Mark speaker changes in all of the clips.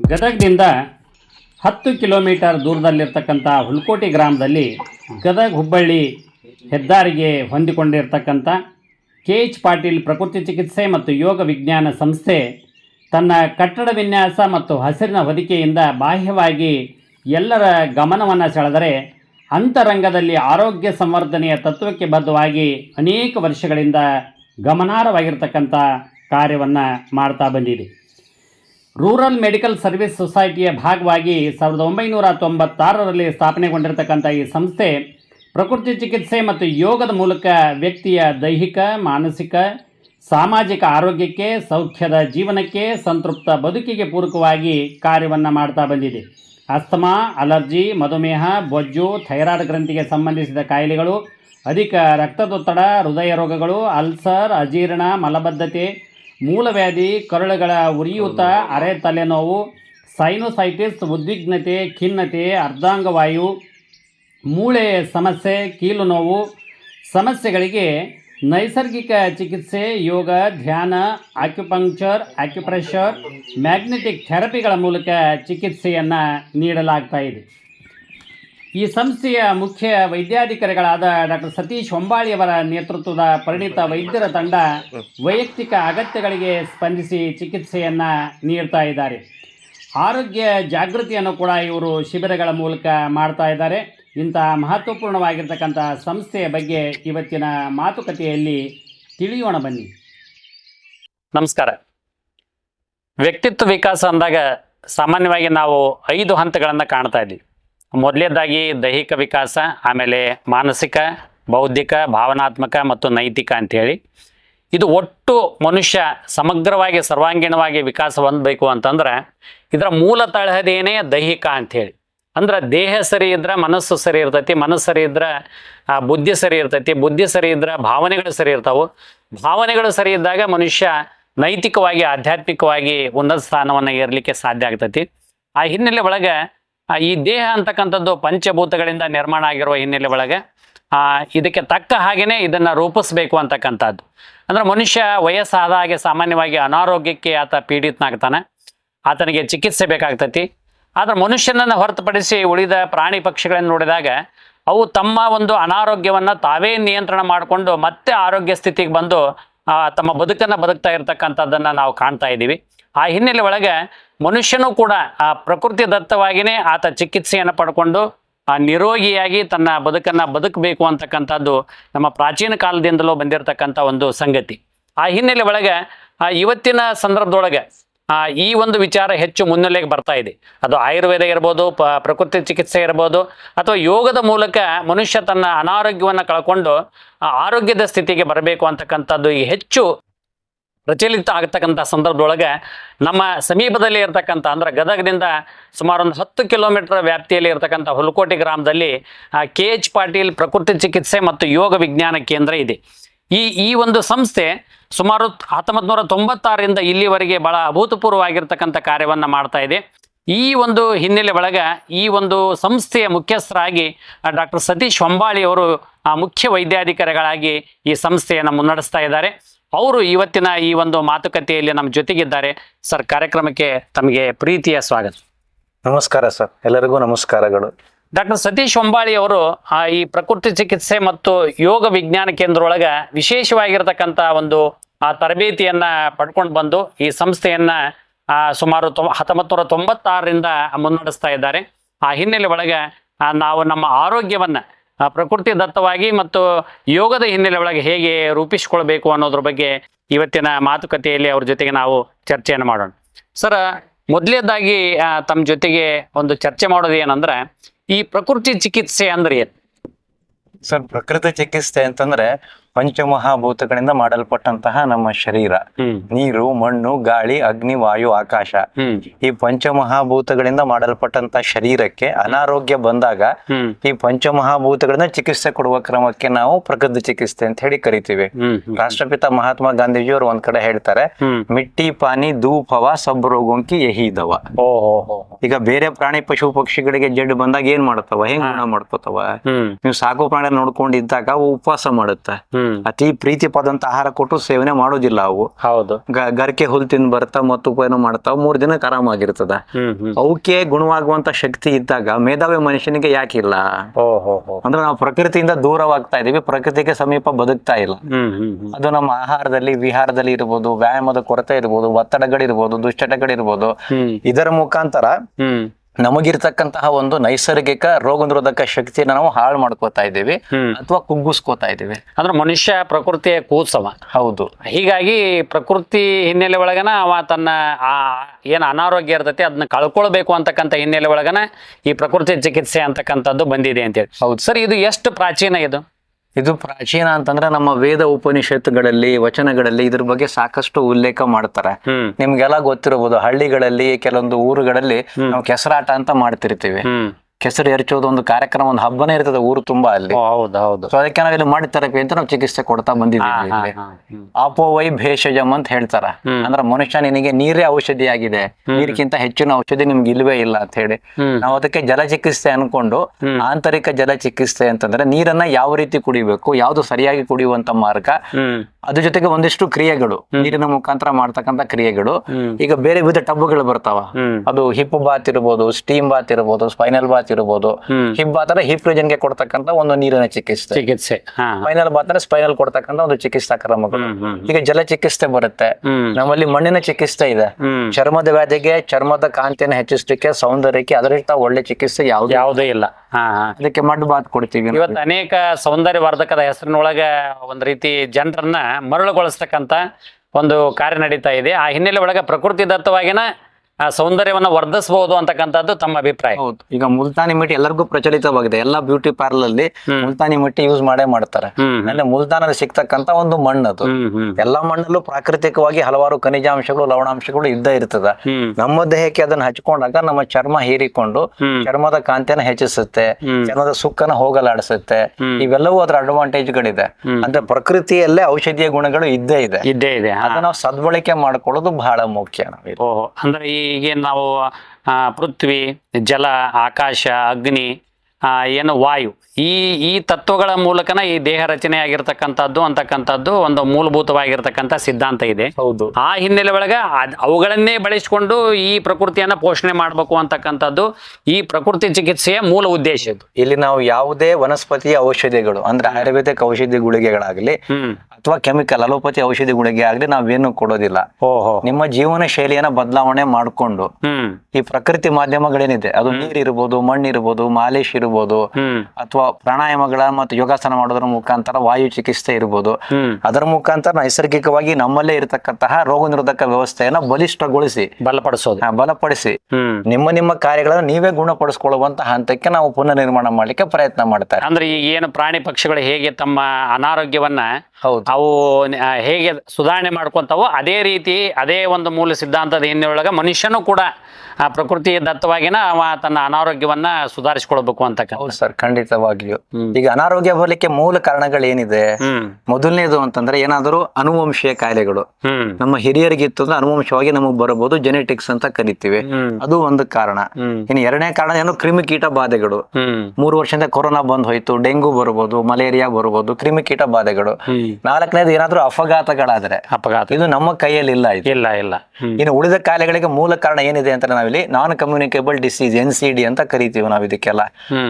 Speaker 1: ಗದಗದಿಂದ ಹತ್ತು ಕಿಲೋಮೀಟರ್ ದೂರದಲ್ಲಿರ್ತಕ್ಕಂಥ ಹುಲ್ಕೋಟಿ ಗ್ರಾಮದಲ್ಲಿ ಗದಗ ಹುಬ್ಬಳ್ಳಿ ಹೆದ್ದಾರಿಗೆ ಹೊಂದಿಕೊಂಡಿರ್ತಕ್ಕಂಥ ಕೆ ಎಚ್ ಪಾಟೀಲ್ ಪ್ರಕೃತಿ ಚಿಕಿತ್ಸೆ ಮತ್ತು ಯೋಗ ವಿಜ್ಞಾನ ಸಂಸ್ಥೆ ತನ್ನ ಕಟ್ಟಡ ವಿನ್ಯಾಸ ಮತ್ತು ಹಸಿರಿನ ಹೊದಿಕೆಯಿಂದ ಬಾಹ್ಯವಾಗಿ ಎಲ್ಲರ ಗಮನವನ್ನು ಸೆಳೆದರೆ ಅಂತರಂಗದಲ್ಲಿ ಆರೋಗ್ಯ ಸಂವರ್ಧನೆಯ ತತ್ವಕ್ಕೆ ಬದ್ಧವಾಗಿ ಅನೇಕ ವರ್ಷಗಳಿಂದ ಗಮನಾರ್ಹವಾಗಿರ್ತಕ್ಕಂಥ ಕಾರ್ಯವನ್ನು ಮಾಡ್ತಾ ಬಂದಿದೆ. ರೂರಲ್ ಮೆಡಿಕಲ್ ಸರ್ವಿಸ್ ಸೊಸೈಟಿಯ ಭಾಗವಾಗಿ ಸಾವಿರದ ಒಂಬೈನೂರ ತೊಂಬತ್ತಾರರಲ್ಲಿ ಸ್ಥಾಪನೆಗೊಂಡಿರತಕ್ಕಂಥ ಈ ಸಂಸ್ಥೆ ಪ್ರಕೃತಿ ಚಿಕಿತ್ಸೆ ಮತ್ತು ಯೋಗದ ಮೂಲಕ ವ್ಯಕ್ತಿಯ ದೈಹಿಕ, ಮಾನಸಿಕ, ಸಾಮಾಜಿಕ ಆರೋಗ್ಯಕ್ಕೆ, ಸೌಖ್ಯದ ಜೀವನಕ್ಕೆ ಸಂತೃಪ್ತ ಬದುಕಿಗೆ ಪೂರಕವಾಗಿ ಕಾರ್ಯವನ್ನು ಮಾಡ್ತಾ ಬಂದಿದೆ. ಅಸ್ತಮಾ, ಅಲರ್ಜಿ, ಮಧುಮೇಹ, ಬೊಜ್ಜು, ಥೈರಾಯ್ಡ್ ಗ್ರಂಥಿಗೆ ಸಂಬಂಧಿಸಿದ ಕಾಯಿಲೆಗಳು, ಅಧಿಕ ರಕ್ತದೊತ್ತಡ, ಹೃದಯ ರೋಗಗಳು, ಅಲ್ಸರ್, ಅಜೀರ್ಣ, ಮಲಬದ್ಧತೆ ಮೂಲವ್ಯಾಧಿ ಕರುಳುಗಳ ಉರಿಯೂತ, ಅರೆ ತಲೆನೋವು ಸೈನೋಸೈಟಿಸ್ ಉದ್ವಿಗ್ನತೆ, ಖಿನ್ನತೆ, ಅರ್ಧಾಂಗವಾಯು, ಮೂಳೆ ಸಮಸ್ಯೆ ಕೀಲು ನೋವು ಸಮಸ್ಯೆಗಳಿಗೆ ನೈಸರ್ಗಿಕ ಚಿಕಿತ್ಸೆ, ಯೋಗ, ಧ್ಯಾನ ಆಕ್ಯುಪಂಕ್ಚರ್ ಆಕ್ಯುಪ್ರೆಷರ್ ಮ್ಯಾಗ್ನೆಟಿಕ್ ಥೆರಪಿಗಳ ಮೂಲಕ ಚಿಕಿತ್ಸೆಯನ್ನು ನೀಡಲಾಗ್ತಾ ಇದೆ. ಈ ಸಂಸ್ಥೆಯ ಮುಖ್ಯ ವೈದ್ಯಾಧಿಕಾರಿಗಳಾದ ಡಾಕ್ಟರ್ ಸತೀಶ್ ಹೊಂಬಾಳಿಯವರ ನೇತೃತ್ವದ ಪರಿಣಿತ ವೈದ್ಯರ ತಂಡ ವೈಯಕ್ತಿಕ ಅಗತ್ಯಗಳಿಗೆ ಸ್ಪಂದಿಸಿ ಚಿಕಿತ್ಸೆಯನ್ನು ನೀಡ್ತಾ ಇದ್ದಾರೆ. ಆರೋಗ್ಯ ಜಾಗೃತಿಯನ್ನು ಕೂಡ ಇವರು ಶಿಬಿರಗಳ ಮೂಲಕ ಮಾಡ್ತಾ ಇದ್ದಾರೆ. ಇಂತಹ ಮಹತ್ವಪೂರ್ಣವಾಗಿರ್ತಕ್ಕಂಥ ಸಂಸ್ಥೆಯ ಬಗ್ಗೆ ಇವತ್ತಿನ ಮಾತುಕತೆಯಲ್ಲಿ ತಿಳಿಯೋಣ ಬನ್ನಿ. ನಮಸ್ಕಾರ. ವ್ಯಕ್ತಿತ್ವ ವಿಕಾಸ ಅಂದಾಗ ಸಾಮಾನ್ಯವಾಗಿ ನಾವು ಐದು ಹಂತಗಳನ್ನು ಕಾಣ್ತಾ ಇದ್ದೀವಿ. ಮೊದಲನೇದಾಗಿ ದೈಹಿಕ ವಿಕಾಸ, ಆಮೇಲೆ ಮಾನಸಿಕ, ಬೌದ್ಧಿಕ, ಭಾವನಾತ್ಮಕ ಮತ್ತು ನೈತಿಕ ಅಂಥೇಳಿ ಇದು ಒಟ್ಟು ಮನುಷ್ಯ ಸಮಗ್ರವಾಗಿ, ಸರ್ವಾಂಗೀಣವಾಗಿ ವಿಕಾಸ ಹೊಂದಬೇಕು ಅಂತಂದ್ರೆ ಇದರ ಮೂಲ ತಳಹದೇನೇ ದೈಹಿಕ ಅಂಥೇಳಿ ಅಂದ್ರೆ ದೇಹ ಸರಿ ಇದ್ರೆ ಮನಸ್ಸು ಸರಿ ಇರ್ತೈತಿ, ಮನಸ್ಸು ಸರಿ ಇದ್ರೆ ಬುದ್ಧಿ ಸರಿ ಇರ್ತೈತಿ, ಬುದ್ಧಿ ಸರಿ ಇದ್ರೆ ಭಾವನೆಗಳು ಸರಿ ಇರ್ತಾವೆ. ಭಾವನೆಗಳು ಸರಿ ಇದ್ದಾಗ ಮನುಷ್ಯ ನೈತಿಕವಾಗಿ, ಆಧ್ಯಾತ್ಮಿಕವಾಗಿ ಉನ್ನತ ಸ್ಥಾನವನ್ನು ಏರಲಿಕ್ಕೆ ಸಾಧ್ಯ ಆಗ್ತೈತಿ. ಆ ಹಿನ್ನೆಲೆ ಒಳಗೆ ಈ ದೇಹ ಅಂತಕ್ಕಂಥದ್ದು ಪಂಚಭೂತಗಳಿಂದ ನಿರ್ಮಾಣ ಆಗಿರುವ ಹಿನ್ನೆಲೆ ಒಳಗೆ ಇದಕ್ಕೆ ತಕ್ಕ ಹಾಗೆಯೇ ಇದನ್ನು ರೂಪಿಸ್ಬೇಕು ಅಂತಕ್ಕಂಥದ್ದು. ಅಂದ್ರೆ ಮನುಷ್ಯ ವಯಸ್ಸಾದ ಹಾಗೆ ಸಾಮಾನ್ಯವಾಗಿ ಅನಾರೋಗ್ಯಕ್ಕೆ ಆತ ಪೀಡಿತನಾಗ್ತಾನೆ. ಆತನಿಗೆ ಚಿಕಿತ್ಸೆ ಬೇಕಾಗ್ತತಿ. ಆದ್ರೆ ಮನುಷ್ಯನನ್ನು ಹೊರತುಪಡಿಸಿ ಉಳಿದ ಪ್ರಾಣಿ ಪಕ್ಷಿಗಳನ್ನು ನೋಡಿದಾಗ, ಅವು ತಮ್ಮ ಒಂದು ಅನಾರೋಗ್ಯವನ್ನು ತಾವೇ ನಿಯಂತ್ರಣ ಮಾಡಿಕೊಂಡು ಮತ್ತೆ ಆರೋಗ್ಯ ಸ್ಥಿತಿಗೆ ಬಂದು ತಮ್ಮ ಬದುಕನ್ನು ಬದುಕ್ತಾ ಇರತಕ್ಕಂಥದ್ದನ್ನು ನಾವು ಕಾಣ್ತಾ ಇದ್ದೀವಿ. ಆ ಹಿನ್ನೆಲೆ ಒಳಗೆ ಮನುಷ್ಯನೂ ಕೂಡ ಆ ಪ್ರಕೃತಿ ದತ್ತವಾಗಿಯೇ ಆತ ಚಿಕಿತ್ಸೆಯನ್ನು ಪಡ್ಕೊಂಡು ಆ ನಿರೋಗಿಯಾಗಿ ತನ್ನ ಬದುಕನ್ನು ಬದುಕಬೇಕು ಅಂತಕ್ಕಂಥದ್ದು ನಮ್ಮ ಪ್ರಾಚೀನ ಕಾಲದಿಂದಲೂ ಬಂದಿರತಕ್ಕಂಥ ಒಂದು ಸಂಗತಿ. ಆ ಹಿನ್ನೆಲೆ ಒಳಗೆ ಆ ಇವತ್ತಿನ ಸಂದರ್ಭದೊಳಗೆ ಆ ಈ ಒಂದು ವಿಚಾರ ಹೆಚ್ಚು ಮುನ್ನೆಲೆಗೆ ಬರ್ತಾ ಇದೆ. ಅದು ಆಯುರ್ವೇದ ಇರ್ಬೋದು, ಪ ಪ್ರಕೃತಿ ಚಿಕಿತ್ಸೆ ಇರ್ಬೋದು, ಅಥವಾ ಯೋಗದ ಮೂಲಕ ಮನುಷ್ಯ ತನ್ನ ಅನಾರೋಗ್ಯವನ್ನು ಕಳ್ಕೊಂಡು ಆರೋಗ್ಯದ ಸ್ಥಿತಿಗೆ ಬರಬೇಕು ಅಂತಕ್ಕಂಥದ್ದು ಈ ಹೆಚ್ಚು ಪ್ರಚಲಿತ ಆಗತಕ್ಕಂಥ ಸಂದರ್ಭದೊಳಗೆ ನಮ್ಮ ಸಮೀಪದಲ್ಲಿ ಇರತಕ್ಕಂಥ ಅಂದ್ರೆ ಗದಗದಿಂದ ಸುಮಾರು ಒಂದು ಹತ್ತು ಕಿಲೋಮೀಟರ್ ವ್ಯಾಪ್ತಿಯಲ್ಲಿ ಇರತಕ್ಕಂಥ ಹುಲಕೋಟಿ ಗ್ರಾಮದಲ್ಲಿ ಕೆ ಎಚ್ ಪಾಟೀಲ್ ಪ್ರಕೃತಿ ಚಿಕಿತ್ಸೆ ಮತ್ತು ಯೋಗ ವಿಜ್ಞಾನ ಕೇಂದ್ರ ಇದೆ. ಈ ಈ ಒಂದು ಸಂಸ್ಥೆ ಸುಮಾರು ಹತ್ತೊಂಬತ್ತು ನೂರ ತೊಂಬತ್ತಾರರಿಂದ ಇಲ್ಲಿವರೆಗೆ ಬಹಳ ಅಭೂತಪೂರ್ವವಾಗಿರ್ತಕ್ಕಂಥ ಕಾರ್ಯವನ್ನು ಮಾಡ್ತಾ ಇದೆ. ಈ ಒಂದು ಹಿನ್ನೆಲೆ ಒಳಗೆ ಈ ಒಂದು ಸಂಸ್ಥೆಯ ಮುಖ್ಯಸ್ಥರಾಗಿ ಡಾಕ್ಟರ್ ಸತೀಶ್ ಹೊಂಬಾಳಿ ಅವರು ಮುಖ್ಯ ವೈದ್ಯಾಧಿಕಾರಿಗಳಾಗಿ ಈ ಸಂಸ್ಥೆಯನ್ನು ಮುನ್ನಡೆಸ್ತಾ ಇದ್ದಾರೆ. ಅವರು ಇವತ್ತಿನ ಈ ಒಂದು ಮಾತುಕತೆಯಲ್ಲಿ ನಮ್ಮ ಜೊತೆಗಿದ್ದಾರೆ. ಸರ್ ಕಾರ್ಯಕ್ರಮಕ್ಕೆ ತಮಗೆ ಪ್ರೀತಿಯ ಸ್ವಾಗತ.
Speaker 2: ನಮಸ್ಕಾರ ಸರ್. ಎಲ್ಲರಿಗೂ ನಮಸ್ಕಾರಗಳು.
Speaker 1: ಡಾಕ್ಟರ್ ಸತೀಶ್ ಹೊಂಬಾಳಿ ಅವರು ಆ, ಈ ಪ್ರಕೃತಿ ಚಿಕಿತ್ಸೆ ಮತ್ತು ಯೋಗ ವಿಜ್ಞಾನ ಕೇಂದ್ರ ಒಳಗ ವಿಶೇಷವಾಗಿರ್ತಕ್ಕಂಥ ಒಂದು ಆ ತರಬೇತಿಯನ್ನ ಪಡ್ಕೊಂಡು ಬಂದು ಈ ಸಂಸ್ಥೆಯನ್ನ ಆ, ಸುಮಾರು ತೊ ಹತ್ತೊಂಬತ್ತು ನೂರ ತೊಂಬತ್ತಾರರಿಂದ ಮುನ್ನಡೆಸ್ತಾ ಇದ್ದಾರೆ. ಆ ಹಿನ್ನೆಲೆ ಒಳಗ ನಾವು ನಮ್ಮ ಆರೋಗ್ಯವನ್ನ ಪ್ರಕೃತಿ ದತ್ತವಾಗಿ ಮತ್ತು ಯೋಗದ ಹಿನ್ನೆಲೆ ಒಳಗೆ ಹೇಗೆ ರೂಪಿಸಿಕೊಳ್ಬೇಕು ಅನ್ನೋದ್ರ ಬಗ್ಗೆ ಇವತ್ತಿನ ಮಾತುಕತೆಯಲ್ಲಿ ಅವ್ರ ಜೊತೆಗೆ ನಾವು ಚರ್ಚೆಯನ್ನು ಮಾಡೋಣ. ಸರ್ ಮೊದಲನೇದಾಗಿ ತಮ್ಮ ಜೊತೆಗೆ ಒಂದು ಚರ್ಚೆ ಮಾಡೋದು ಏನಂದ್ರೆ, ಈ ಪ್ರಕೃತಿ ಚಿಕಿತ್ಸೆ ಅಂದ್ರೆ ಏನು?
Speaker 2: ಸರ್, ಪ್ರಕೃತಿ ಚಿಕಿತ್ಸೆ ಅಂತಂದ್ರೆ ಪಂಚಮಹಾಭೂತಗಳಿಂದ ಮಾಡಲ್ಪಟ್ಟಂತಹ ನಮ್ಮ ಶರೀರ. ನೀರು ಮಣ್ಣು ಗಾಳಿ ಅಗ್ನಿ ವಾಯು ಆಕಾಶ. ಈ ಪಂಚಮಹಾಭೂತಗಳಿಂದ ಮಾಡಲ್ಪಟ್ಟಂತ ಶರೀರಕ್ಕೆ ಅನಾರೋಗ್ಯ ಬಂದಾಗ ಈ ಪಂಚಮಹಾಭೂತಗಳಿಂದ ಚಿಕಿತ್ಸೆ ಕೊಡುವ ಕ್ರಮಕ್ಕೆ ನಾವು ಪ್ರಕೃತಿ ಚಿಕಿತ್ಸೆ ಅಂತ ಹೇಳಿ ಕರಿತೀವಿ. ರಾಷ್ಟ್ರಪಿತ ಮಹಾತ್ಮ ಗಾಂಧೀಜಿಯವರು ಒಂದ್ ಕಡೆ ಹೇಳ್ತಾರೆ ಮಿಟ್ಟಿ ಪಾನಿ ಧೂಪವ ಸಬ್ ರೋಗೋಂಕಿ ಯಹಿ ದವ.
Speaker 1: ಓ ಹೋ ಹೋ.
Speaker 2: ಈಗ ಬೇರೆ ಪ್ರಾಣಿ ಪಶು ಪಕ್ಷಿಗಳಿಗೆ ಜಡ್ ಬಂದಾಗ ಏನ್ ಮಾಡ್ತಾವ? ಹೆಂಗ್ ಗುಣ ಮಾಡ್ಕೋತಾವ? ನೀವು ಸಾಕು ಪ್ರಾಣಿ ನೋಡ್ಕೊಂಡಿದ್ದಾಗ ಅವು ಉಪವಾಸ ಮಾಡುತ್ತೆ.
Speaker 1: ಹ್ಮ್.
Speaker 2: ಪ್ರೀತಿ ಪದಂತ ಆಹಾರ ಕೊಟ್ಟು ಸೇವನೆ ಮಾಡೋದಿಲ್ಲ ಅವು.
Speaker 1: ಹೌದು.
Speaker 2: ಗರ್ಕೆ ಹುಲ್ ತಿಂದ್ ಬರ್ತಾವ ಮತ್ತು ಉಪಯೋಗ ಮಾಡ್ತಾವ ಮೂರ್ ದಿನ ಆರಾಮಾಗಿರ್ತದ ಅವಕ್ಕೆ ಗುಣವಾಗುವಂತ ಶಕ್ತಿ ಇದ್ದಾಗ ಮೇಧಾವಿ ಮನುಷ್ಯನಿಗೆ ಯಾಕಿಲ್ಲ ಅಂದ್ರೆ ನಾವು ಪ್ರಕೃತಿಯಿಂದ ದೂರವಾಗ್ತಾ ಇದೀವಿ ಪ್ರಕೃತಿಗೆ ಸಮೀಪ ಬದುಕ್ತಾ ಇಲ್ಲ. ಅದು ನಮ್ಮ ಆಹಾರದಲ್ಲಿ ವಿಹಾರದಲ್ಲಿ ಇರ್ಬೋದು ವ್ಯಾಯಾಮದ ಕೊರತೆ ಇರ್ಬೋದು ಒತ್ತಡಗಳಿರ್ಬೋದು ದುಶ್ಚಟಗಳಿರ್ಬೋದು. ಇದರ ಮುಖಾಂತರ ನಮಗಿರ್ತಕ್ಕಂತಹ ಒಂದು ನೈಸರ್ಗಿಕ ರೋಗ ನಿರೋಧಕ ಶಕ್ತಿನ ನಾವು ಹಾಳು ಮಾಡ್ಕೋತಾ ಇದ್ದೀವಿ ಅಥವಾ ಕುಗ್ಗಿಸ್ಕೋತಾ ಇದ್ದೀವಿ.
Speaker 1: ಅಂದ್ರೆ ಮನುಷ್ಯ ಪ್ರಕೃತಿಯ ಕೂತ್ಸವ
Speaker 2: ಹೌದು.
Speaker 1: ಹೀಗಾಗಿ ಪ್ರಕೃತಿ ಹಿನ್ನೆಲೆ ಒಳಗನ ಅವ ತನ್ನ ಆ ಏನು ಅನಾರೋಗ್ಯ ಇರ್ತೈತಿ ಅದನ್ನ ಕಳ್ಕೊಳ್ಬೇಕು ಅಂತಕ್ಕಂಥ ಹಿನ್ನೆಲೆ ಒಳಗನ ಈ ಪ್ರಕೃತಿ ಚಿಕಿತ್ಸೆ ಅಂತಕ್ಕಂಥದ್ದು ಬಂದಿದೆ ಅಂತೇಳಿ.
Speaker 2: ಹೌದು.
Speaker 1: ಸರ್ ಇದು ಎಷ್ಟು ಪ್ರಾಚೀನ ಇದು?
Speaker 2: ಇದು ಪ್ರಾಚೀನ ಅಂತಂದ್ರೆ ನಮ್ಮ ವೇದ ಉಪನಿಷತ್ತುಗಳಲ್ಲಿ ವಚನಗಳಲ್ಲಿ ಇದ್ರ ಬಗ್ಗೆ ಸಾಕಷ್ಟು ಉಲ್ಲೇಖ ಮಾಡ್ತಾರೆ. ನಿಮ್ಗೆಲ್ಲ ಗೊತ್ತಿರಬಹುದು ಹಳ್ಳಿಗಳಲ್ಲಿ ಕೆಲವೊಂದು ಊರುಗಳಲ್ಲಿ ನಾವು ಕೆಸರಾಟ ಅಂತ ಮಾಡ್ತಿರ್ತೀವಿ. ಕೆಸರು ಎರಚೋದು ಒಂದು ಕಾರ್ಯಕ್ರಮ ಒಂದು ಹಬ್ಬನೇ ಇರ್ತದೆ ಊರು ತುಂಬಾ ಅಲ್ಲಿ.
Speaker 1: ಓ, ಹೌದು ಹೌದು.
Speaker 2: ಸೊ ಅದಕ್ಕೆ ನಾವಿಲ್ಲಿ ಮಾಡಿ ಥೆರಪಿ ಅಂತ ನಾವು ಚಿಕಿತ್ಸೆ ಕೊಡ್ತಾ ಬಂದಿದ್ದೀವಿ
Speaker 1: ಹಾ,
Speaker 2: ಇಲ್ಲಿ.
Speaker 1: ಹಾ.
Speaker 2: ಆಪೋವೈ ಭೇಷಜಂ ಅಂತ ಹೇಳ್ತಾರ. ಅಂದ್ರೆ ಮನುಷ್ಯ ನಿನಗೆ ನೀರೇ ಔಷಧಿ ಆಗಿದೆ ನೀರ್ಗಿಂತ ಹೆಚ್ಚಿನ ಔಷಧಿ ನಿಮ್ಗೆ ಇಲ್ವೇ ಇಲ್ಲ ಅಂತ ಹೇಳಿ. ನಾವು ಅದಕ್ಕೆ ಜಲ ಚಿಕಿತ್ಸೆ ಅನ್ಕೊಂಡು ಆಂತರಿಕ ಜಲ ಚಿಕಿತ್ಸೆ ಅಂತಂದ್ರೆ ನೀರನ್ನ ಯಾವ ರೀತಿ ಕುಡಿಬೇಕು ಯಾವ್ದು ಸರಿಯಾಗಿ ಕುಡಿಯುವಂತ ಮಾರ್ಗ ಅದ್ರ ಜೊತೆಗೆ ಒಂದಿಷ್ಟು ಕ್ರಿಯೆಗಳು. ನೀರಿನ ಮುಖಾಂತರ ಮಾಡ್ತಕ್ಕಂತ ಕ್ರಿಯೆಗಳು. ಈಗ ಬೇರೆ ವಿವಿಧ ಟಬ್ಗಳು ಬರ್ತಾವ. ಅದು ಹಿಪ್ ಬಾತ್ ಇರ್ಬೋದು ಸ್ಟೀಮ್ ಬಾತ್ ಇರ್ಬೋದು ಸ್ಪೈನಲ್ ಬಾತ್ ಇರ್ಬೋದು
Speaker 1: ಹ್ಮ್.
Speaker 2: ಹಿಪ್ ಬಾತ್ ಅಂದ್ರೆ ಹಿಪ್ಗೆ ಕೊಡ್ತಕ್ಕಂತ ಒಂದು ನೀರಿನ ಚಿಕಿತ್ಸೆ.
Speaker 1: ಚಿಕಿತ್ಸೆ. ಫೈನಲ್
Speaker 2: ಸ್ಪೈನಲ್ ಬಾತ್ ಅಂದ್ರೆ ಸ್ಪೈನಲ್ ಕೊಡ್ತಕ್ಕಂತ ಒಂದು ಚಿಕಿತ್ಸಾ ಕ್ರಮಗಳು ಈಗ ಜಲ ಚಿಕಿತ್ಸೆ ಬರುತ್ತೆ. ನಮ್ಮಲ್ಲಿ ಮಣ್ಣಿನ ಚಿಕಿತ್ಸೆ ಇದೆ. ಚರ್ಮದ ವ್ಯಾಧಿಗೆ ಚರ್ಮದ ಕಾಂತಿಯನ್ನು ಹೆಚ್ಚಿಸಲಿಕ್ಕೆ ಸೌಂದರ್ಯಕ್ಕೆ ಅದರಿಂದ ಒಳ್ಳೆ ಚಿಕಿತ್ಸೆ ಯಾವ್ದು
Speaker 1: ಯಾವುದೂ ಇಲ್ಲ.
Speaker 2: ಅದಕ್ಕೆ ಮಡ್ ಬಾತ್ ಕೊಡ್ತೀವಿ
Speaker 1: ಇವತ್ತು ಅನೇಕ ಸೌಂದರ್ಯವರ್ಧಕದ ಹೆಸರಿನೊಳಗ ಒಂದು ರೀತಿ ಜನರನ್ನ ಮರಳುಗೊಳಿಸ್ತಕ್ಕಂತ ಒಂದು ಕಾರ್ಯ ನಡೀತಾ ಇದೆ. ಆ ಹಿನ್ನೆಲೆ ಒಳಗೆ ಪ್ರಕೃತಿ ದತ್ತವಾಗಿನ ಆ ಸೌಂದರ್ಯವನ್ನ ವರ್ಧಿಸಬಹುದು ಅಂತಕ್ಕಂಥದ್ದು ತಮ್ಮ ಅಭಿಪ್ರಾಯ.
Speaker 2: ಹೌದು. ಈಗ ಮುಲ್ತಾನಿ ಮಿಟ್ಟಿ ಎಲ್ಲರಿಗೂ ಪ್ರಚಲಿತವಾಗಿದೆ. ಎಲ್ಲಾ ಬ್ಯೂಟಿ ಪಾರ್ಲರ್ ಅಲ್ಲಿ ಮುಲ್ತಾನಿ ಮಿಟ್ಟಿ ಯೂಸ್ ಮಾಡೇ ಮಾಡ್ತಾರೆ. ಅಂದ್ರೆ ಮುಲ್ತಾನಲ್ಲಿ ಸಿಗ್ತಕ್ಕಂತ ಒಂದು ಮಣ್ಣು ಅದು ಎಲ್ಲಾ ಮಣ್ಣಲ್ಲೂ ಪ್ರಾಕೃತಿಕವಾಗಿ ಹಲವಾರು ಖನಿಜಾಂಶಗಳು ಲವಣಾಂಶಗಳು ಇದ್ದೇ ಇರ್ತದ. ನಮ್ಮ ದೇಹಕ್ಕೆ ಅದನ್ನ ಹಚ್ಕೊಂಡಾಗ ನಮ್ಮ ಚರ್ಮ ಹೀರಿಕೊಂಡು ಚರ್ಮದ ಕಾಂತಿಯನ್ನು ಹೆಚ್ಚಿಸುತ್ತೆ. ಚರ್ಮದ ಸುಕ್ಕನ ಹೋಗಲಾಡಿಸುತ್ತೆ. ಇವೆಲ್ಲವೂ ಅದರ ಅಡ್ವಾಂಟೇಜ್ ಗಳಿದೆ ಅಂದ್ರೆ ಪ್ರಕೃತಿಯಲ್ಲೇ ಔಷಧೀಯ ಗುಣಗಳು ಇದ್ದೇ ಇದೆ.
Speaker 1: ಇದ್ದೇ ಇದೆ.
Speaker 2: ಅದನ್ನ ನಾವು ಸದ್ಬಳಕೆ ಮಾಡ್ಕೊಳ್ಳೋದು ಬಹಳ ಮುಖ್ಯ ಅಂದ್ರೆ
Speaker 1: ಓಹೋ. ಅಂದ್ರೆ ಈಗೇನು ನಾವು ಆ, ಪೃಥ್ವಿ ಜಲ ಆಕಾಶ ಅಗ್ನಿ ಏನು ವಾಯು ಈ ಈ ತತ್ವಗಳ ಮೂಲಕನ ಈ ದೇಹ ರಚನೆ ಆಗಿರ್ತಕ್ಕಂಥದ್ದು ಅಂತಕ್ಕಂಥದ್ದು ಒಂದು ಮೂಲಭೂತವಾಗಿರ್ತಕ್ಕಂಥ ಸಿದ್ಧಾಂತ ಇದೆ.
Speaker 2: ಹೌದು.
Speaker 1: ಆ ಹಿನ್ನೆಲೆ ಒಳಗ ಅದ್- ಅವುಗಳನ್ನೇ ಬಳಸಿಕೊಂಡು ಈ ಪ್ರಕೃತಿಯನ್ನ ಪೋಷಣೆ ಮಾಡಬೇಕು ಅಂತಕ್ಕಂಥದ್ದು ಈ ಪ್ರಕೃತಿ ಚಿಕಿತ್ಸೆಯ ಮೂಲ ಉದ್ದೇಶ ಇದು.
Speaker 2: ಇಲ್ಲಿ ನಾವು ಯಾವುದೇ ವನಸ್ಪತಿಯ ಔಷಧಿಗಳು ಅಂದ್ರೆ ಆಯುರ್ವೇದಿಕ್ ಔಷಧಿ ಗುಳಿಗೆಗಳಾಗಲಿ
Speaker 1: ಹ್ಮ್.
Speaker 2: ಅಥವಾ ಕೆಮಿಕಲ್ ಅಲೋಪತಿ ಔಷಧಿ ಗುಳಿಗೆ ಆಗ್ಲಿ ನಾವೇನು ಕೊಡೋದಿಲ್ಲ.
Speaker 1: ಓಹೋ.
Speaker 2: ನಿಮ್ಮ ಜೀವನ ಶೈಲಿಯನ್ನ ಬದಲಾವಣೆ ಮಾಡಿಕೊಂಡು ಈ ಪ್ರಕೃತಿ ಮಾಧ್ಯಮಗಳೇನಿದೆ ಅದು ನೀರ್ ಇರ್ಬೋದು ಮಣ್ಣು ಇರ್ಬೋದು ಮಾಲಿಶ್ ಇರ್ಬೋದು ಅಥವಾ ಪ್ರಾಣಾಯಾಮಗಳ ಮತ್ತು ಯೋಗಾಸನ ಮಾಡೋದ್ರ ಮುಖಾಂತರ ವಾಯು ಚಿಕಿತ್ಸೆ ಇರ್ಬೋದು. ಅದರ ಮುಖಾಂತರ ನೈಸರ್ಗಿಕವಾಗಿ ನಮ್ಮಲ್ಲೇ ಇರತಕ್ಕಂತಹ ರೋಗ ನಿರೋಧಕ ವ್ಯವಸ್ಥೆಯನ್ನ ಬಲಿಷ್ಠಗೊಳಿಸಿ.
Speaker 1: ಬಲಪಡಿಸೋದು.
Speaker 2: ಬಲಪಡಿಸಿ. ನಿಮ್ಮ ನಿಮ್ಮ ಕಾರ್ಯಗಳನ್ನು ನೀವೇ ಗುಣಪಡಿಸಿಕೊಳ್ಳುವಂತಹ ಹಂತಕ್ಕೆ ನಾವು ಪುನರ್ ನಿರ್ಮಾಣ ಮಾಡ್ಲಿಕ್ಕೆ ಪ್ರಯತ್ನ ಮಾಡ್ತಾರೆ
Speaker 1: ಅಂದ್ರೆ ಈಗ ಏನು ಪ್ರಾಣಿ ಪಕ್ಷಿಗಳು ಹೇಗೆ ತಮ್ಮ ಅನಾರೋಗ್ಯವನ್ನ ಅವು ಹೇಗೆ ಸುಧಾರಣೆ ಮಾಡ್ಕೊಂತಾವೋ ಅದೇ ರೀತಿ ಅದೇ ಒಂದು ಮೂಲ ಸಿದ್ಧಾಂತದ ಹಿನ್ನೆಲೆಯೊಳಗೆ ಮನುಷ್ಯನೂ ಕೂಡ ಆ ಪ್ರಕೃತಿ ದತ್ತವಾಗಿನ ಅವ ತನ್ನ ಅನಾರೋಗ್ಯವನ್ನ ಸುಧಾರಿಸಿಕೊಳ್ಬೇಕು ಅಂತ
Speaker 2: ಹೌದು ಸರ್ ಖಂಡಿತವಾಗಿಯೂ. ಈಗ ಅನಾರೋಗ್ಯ ಬರಲಿಕ್ಕೆ ಮೂಲ ಕಾರಣಗಳೇನಿದೆ?
Speaker 1: ಏನಿದೆ
Speaker 2: ಮೊದಲನೇದು ಅಂತಂದ್ರೆ ಏನಾದರೂ ಅನುವಂಶೀಯ ಕಾಯಿಲೆಗಳು. ನಮ್ಮ ಹಿರಿಯರಿಗಿತ್ತು ಅಂದ್ರೆ ಅನುವಂಶವಾಗಿ ನಮಗ್ ಬರಬಹುದು ಜೆನೆಟಿಕ್ಸ್ ಅಂತ ಕರಿತೀವಿ. ಅದು ಒಂದು ಕಾರಣ. ಇನ್ನು ಎರಡನೇ ಕಾರಣ ಏನು? ಕ್ರಿಮಿಕೀಟ ಬಾಧೆಗಳು ಮೂರು ವರ್ಷದಿಂದ ಕೊರೋನಾ ಬಂದ್ ಹೋಯ್ತು ಡೆಂಗು ಬರಬಹುದು ಮಲೇರಿಯಾ ಬರಬಹುದು ಕ್ರಿಮಿಕೀಟ ಬಾಧೆಗಳು ನಾಲ್ಕನೇದು ಏನಾದ್ರೂ ಅಪಘಾತಗಳಾದ್ರೆ
Speaker 1: ಅಪಘಾತ.
Speaker 2: ಇದು ನಮ್ಮ ಕೈಯಲ್ಲಿ ಇಲ್ಲ ಇದು.
Speaker 1: ಇಲ್ಲ ಇಲ್ಲ.
Speaker 2: ಇನ್ನು ಉಳಿದ ಕಾಯಿಲೆಗಳಿಗೆ ಮೂಲ ಕಾರಣ ಏನಿದೆ ಅಂತ ನಾವಿಲ್ಲಿ non communicable disease N C D ಅಂತ ಕರಿತೀವಿ ನಾವು ಇದಕ್ಕೆಲ್ಲ.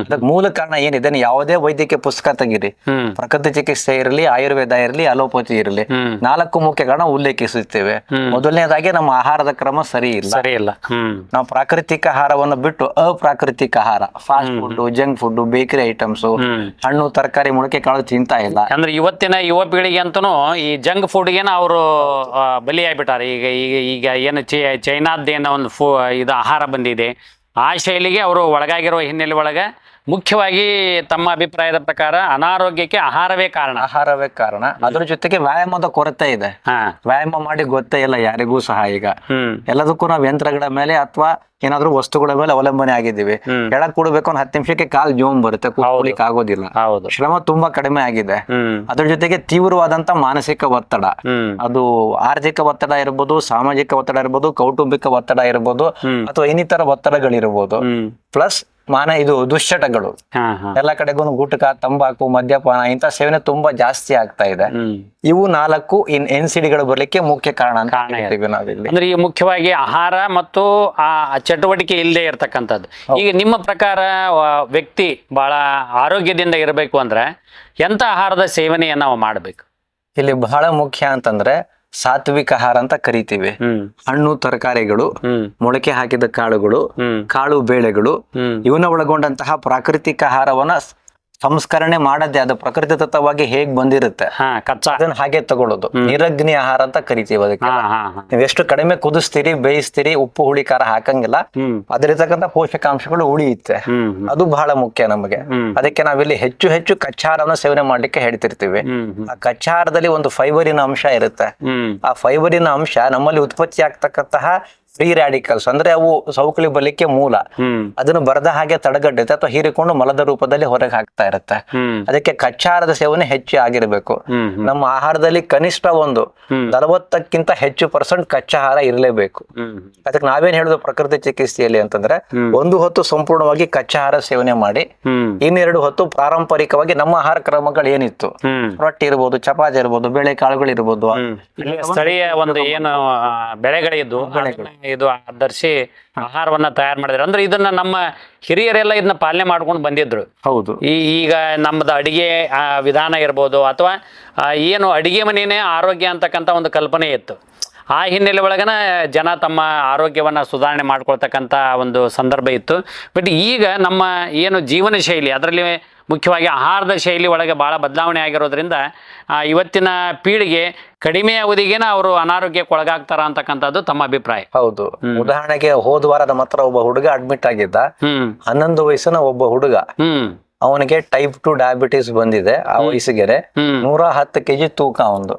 Speaker 2: ಅದಕ್ಕೆ ಮೂಲ ಕಾರಣ ಏನಿದೆ ಯಾವುದೇ ವೈದ್ಯಕೀಯ ಪುಸ್ತಕ ತೆಗಿರಿ ಪ್ರಕೃತಿ ಚಿಕಿತ್ಸೆ ಇರಲಿ ಆಯುರ್ವೇದ ಇರಲಿ ಅಲೋಪತಿ ಇರಲಿ ನಾಲ್ಕು ಮುಖ್ಯ ಕಾರಣ ಉಲ್ಲೇಖಿಸುತ್ತೇವೆ. ಮೊದಲನೇದಾಗಿ ನಮ್ಮ ಆಹಾರದ ಕ್ರಮ ಸರಿ ಇಲ್ಲ.
Speaker 1: ಸರಿ ಇಲ್ಲ.
Speaker 2: ನಾವು ಪ್ರಾಕೃತಿಕ ಆಹಾರವನ್ನು ಬಿಟ್ಟು ಅಪ್ರಾಕೃತಿಕ ಆಹಾರ fast food junk food bakery items ಹಣ್ಣು ತರಕಾರಿ ಮೊಳಕೆ ಕಾಳು ತಿಂತಾ ಇಲ್ಲ.
Speaker 1: ಅಂದ್ರೆ ಇವತ್ತಿನ ಯುವ ಪೀಳಿಗೆ ಅಂತೂ ಈ ಜಂಕ್ ಫುಡ್ಗೇನ ಅವರು ಬಲಿಯಾಗ್ಬಿಟ್ಟಾರೆ. ಈಗ ಈಗ ಈಗ ಏನು ಚೈ ಚೈನಾದ್ದೇನೋ ಒಂದು ಫು, ಇದು ಆಹಾರ ಬಂದಿದೆ. ಆ ಶೈಲಿಗೆ ಅವರು ಒಳಗಾಗಿರೋ ಹಿನ್ನೆಲೆ ಒಳಗೆ ಮುಖ್ಯವಾಗಿ ತಮ್ಮ ಅಭಿಪ್ರಾಯದ ಪ್ರಕಾರ ಅನಾರೋಗ್ಯಕ್ಕೆ ಆಹಾರವೇ ಕಾರಣ.
Speaker 2: ಆಹಾರವೇ ಕಾರಣ. ಅದ್ರ ಜೊತೆಗೆ ವ್ಯಾಯಾಮದ ಕೊರತೆ ಇದೆ.
Speaker 1: ಹಾ.
Speaker 2: ವ್ಯಾಯಾಮ ಮಾಡಿ ಗೊತ್ತೇ ಇಲ್ಲ ಯಾರಿಗೂ ಸಹ ಈಗ. ಎಲ್ಲದಕ್ಕೂ ನಾವು ಯಂತ್ರಗಳ ಮೇಲೆ ಅಥವಾ ಏನಾದ್ರೂ ವಸ್ತುಗಳ ಮೇಲೆ ಅವಲಂಬನೆ ಆಗಿದ್ದೀವಿ. ಕೆಳಗ್ ಕೂಡಬೇಕು ಒಂದು ಹತ್ತು ನಿಮಿಷಕ್ಕೆ ಕಾಲ್ ಜೋಮ್ ಬರುತ್ತೆ ಕೂತ್ಕೊಳ್ಳಿಕ್ ಆಗೋದಿಲ್ಲ.
Speaker 1: ಹೌದು.
Speaker 2: ಶ್ರಮ ತುಂಬಾ ಕಡಿಮೆ ಆಗಿದೆ. ಅದ್ರ ಜೊತೆಗೆ ತೀವ್ರವಾದಂತ ಮಾನಸಿಕ ಒತ್ತಡ. ಅದು ಆರ್ಥಿಕ ಒತ್ತಡ ಇರ್ಬೋದು ಸಾಮಾಜಿಕ ಒತ್ತಡ ಇರ್ಬೋದು ಕೌಟುಂಬಿಕ ಒತ್ತಡ ಇರ್ಬೋದು ಅಥವಾ ಇನ್ನಿತರ ಒತ್ತಡಗಳಿರ್ಬೋದು. ಪ್ಲಸ್ ಮಾನ ಇದು ದುಶ್ಚಟಗಳು. ಎಲ್ಲ ಕಡೆಗೂ ಗುಟ್ಕ ತಂಬಾಕು ಮದ್ಯಪಾನ ಇಂತ ಸೇವನೆ ತುಂಬಾ ಜಾಸ್ತಿ ಆಗ್ತಾ ಇದೆ. ಇವು ನಾಲ್ಕು ಇನ್ ಎನ್ ಸಿ ಡಿಗಳು ಬರ್ಲಿಕ್ಕೆ ಮುಖ್ಯ ಕಾರಣ ಅಂತ. ಹೇಳ್ತೀವಿ ನಾವಿಲ್ಲಿ.
Speaker 1: ಅಂದ್ರೆ ಈಗ ಮುಖ್ಯವಾಗಿ ಆಹಾರ ಮತ್ತು ಆ ಚಟುವಟಿಕೆ ಇಲ್ಲದೆ ಇರತಕ್ಕಂಥದ್ದು. ಈಗ ನಿಮ್ಮ ಪ್ರಕಾರ ವ್ಯಕ್ತಿ ಬಹಳ ಆರೋಗ್ಯದಿಂದ ಇರಬೇಕು ಅಂದ್ರೆ ಎಂತ ಆಹಾರದ ಸೇವನೆಯನ್ನ ನಾವು ಮಾಡಬೇಕು?
Speaker 2: ಇಲ್ಲಿ ಬಹಳ ಮುಖ್ಯ ಅಂತಂದ್ರೆ ಸಾತ್ವಿಕ ಆಹಾರ ಅಂತ ಕರಿತೀವಿ.
Speaker 1: ಹ್ಮ್.
Speaker 2: ಹಣ್ಣು ತರಕಾರಿಗಳು
Speaker 1: ಹ್ಮ್.
Speaker 2: ಮೊಳಕೆ ಹಾಕಿದ ಕಾಳುಗಳು
Speaker 1: ಹ್ಮ್.
Speaker 2: ಕಾಳು ಬೇಳೆಗಳು
Speaker 1: ಹ್ಮ್.
Speaker 2: ಇವನ್ನ ಒಳಗೊಂಡಂತಹ ಪ್ರಾಕೃತಿಕ ಆಹಾರವನ್ನ ಸಂಸ್ಕರಣೆ ಮಾಡದೆ ಅದು ಪ್ರಕೃತಿ ದತ್ತವಾಗಿ ಹೇಗ್ ಬಂದಿರುತ್ತೆ?
Speaker 1: ಕಚ್ಚಾ.
Speaker 2: ಅದನ್ನ ಹಾಗೆ ತಗೊಳ್ಳೋದು. ನಿರಗ್ನಿ ಆಹಾರ ಅಂತ ಕರಿತೀವಿ ಅದಕ್ಕೆ. ನೀವು ಎಷ್ಟು ಕಡಿಮೆ ಕುದಿಸ್ತೀರಿ ಬೇಯಿಸ್ತೀರಿ ಉಪ್ಪು ಹುಳಿ ಖಾರ ಹಾಕಂಗಿಲ್ಲ. ಅದ್ರಿರ್ತಕ್ಕಂಥ ಪೋಷಕಾಂಶಗಳು ಉಳಿಯುತ್ತೆ. ಅದು ಬಹಳ ಮುಖ್ಯ ನಮಗೆ. ಅದಕ್ಕೆ ನಾವಿಲ್ಲಿ ಹೆಚ್ಚು ಹೆಚ್ಚು ಕಚ್ಚಾರವನ್ನು ಸೇವನೆ ಮಾಡ್ಲಿಕ್ಕೆ ಹೇಳ್ತಿರ್ತೀವಿ. ಆ ಕಚ್ಚಾರದಲ್ಲಿ ಒಂದು ಫೈಬರಿನ ಅಂಶ ಇರುತ್ತೆ. ಆ ಫೈಬರಿನ ಅಂಶ ನಮ್ಮಲ್ಲಿ ಉತ್ಪತ್ತಿ ಆಗ್ತಕ್ಕಂತಹ ಫ್ರೀ ರ್ಯಾಡಿಕಲ್ಸ್ ಅಂದ್ರೆ ಅವು ಸೌಕಳಿ ಬಲಿಕ್ಕೆ ಮೂಲ. ಅದನ್ನು ಬರದ ಹಾಗೆ ತಡೆಗಟ್ಟುತ್ತೆ ಅಥವಾ ಹೀರಿಕೊಂಡು ಮಲದ ರೂಪದಲ್ಲಿ ಹೊರಗೆ ಹಾಕ್ತಾ ಇರುತ್ತೆ. ಅದಕ್ಕೆ ಕಚ್ಚಾರದ ಸೇವನೆ ಹೆಚ್ಚು ಆಗಿರಬೇಕು. ನಮ್ಮ ಆಹಾರದಲ್ಲಿ ಕನಿಷ್ಠ ಒಂದು. ನಲವತ್ತಕ್ಕಿಂತ ಹೆಚ್ಚು ಪರ್ಸೆಂಟ್ ಕಚ್ಚಾಹಾರ ಇರಲೇಬೇಕು. ಅದಕ್ಕೆ ನಾವೇನ್ ಹೇಳುದು ಪ್ರಕೃತಿ ಚಿಕಿತ್ಸೆಯಲ್ಲಿ ಅಂತಂದ್ರೆ ಒಂದು ಹೊತ್ತು ಸಂಪೂರ್ಣವಾಗಿ ಕಚ್ಚಾಹಾರ ಸೇವನೆ ಮಾಡಿ ಇನ್ನೆರಡು ಹೊತ್ತು ಪಾರಂಪರಿಕವಾಗಿ ನಮ್ಮ ಆಹಾರ ಕ್ರಮಗಳು ಏನಿತ್ತು? ರೊಟ್ಟಿ ಇರ್ಬೋದು ಚಪಾತಿ ಇರ್ಬೋದು ಬೇಳೆ ಕಾಳುಗಳು ಇರ್ಬೋದು
Speaker 1: ಸ್ಥಳೀಯ ಒಂದು ಏನು ಬೆಳೆಗಳಿದ್ದು ಇದು ಆಧರಿಸಿ ಆಹಾರವನ್ನ ತಯಾರು ಮಾಡಿದ್ರು. ಅಂದ್ರೆ ಇದನ್ನ ನಮ್ಮ ಹಿರಿಯರೆಲ್ಲ ಇದನ್ನ ಪಾಲನೆ ಮಾಡ್ಕೊಂಡು ಬಂದಿದ್ರು.
Speaker 2: ಹೌದು.
Speaker 1: ಈ ಈಗ ನಮ್ಮದು ಅಡಿಗೆ ಆ, ವಿಧಾನ ಇರ್ಬೋದು ಅಥವಾ ಏನು ಅಡಿಗೆ ಮನೆಯೇ ಆರೋಗ್ಯ ಅಂತಕ್ಕಂಥ ಒಂದು ಕಲ್ಪನೆ ಇತ್ತು. ಆ ಹಿನ್ನೆಲೆ ಒಳಗನ ಜನ ತಮ್ಮ ಆರೋಗ್ಯವನ್ನು ಸುಧಾರಣೆ ಮಾಡ್ಕೊಳ್ತಕ್ಕಂಥ ಒಂದು ಸಂದರ್ಭ ಇತ್ತು. ಬಟ್ ಈಗ ನಮ್ಮ ಏನು ಜೀವನ ಶೈಲಿ ಅದರಲ್ಲಿ ಮುಖ್ಯವಾಗಿ ಆಹಾರದ ಶೈಲಿ ಒಳಗೆ ಭಾಳ ಬದಲಾವಣೆ ಆಗಿರೋದ್ರಿಂದ ಆ, ಇವತ್ತಿನ ಪೀಳಿಗೆ ಕಡಿಮೆ ಅವಧಿಗೇನ ಅವರು ಅನಾರೋಗ್ಯಕ್ಕೆ ಒಳಗಾಗ್ತಾರ ಅಂತಕ್ಕಂಥದ್ದು ತಮ್ಮ ಅಭಿಪ್ರಾಯ.
Speaker 2: ಹೌದು. ಉದಾಹರಣೆಗೆ ಹೋದ ವಾರ ನಮ್ಮ ಹತ್ರ ಒಬ್ಬ ಹುಡುಗ ಅಡ್ಮಿಟ್ ಆಗಿದ್ದ.
Speaker 1: ಹ್ಮ್.
Speaker 2: ಹನ್ನೊಂದು ವಯಸ್ಸಿನ ಒಬ್ಬ ಹುಡುಗ.
Speaker 1: ಹ್ಮ್.
Speaker 2: ಅವನಿಗೆ ಟೈಪ್ ಟು ಡಯಾಬಿಟಿಸ್ ಬಂದಿದೆ ಆ
Speaker 1: ವಯಸ್ಸಿಗೆರೆ.
Speaker 2: ನೂರ ಹತ್ತು ಕೆಜಿ ತೂಕ ಅವನು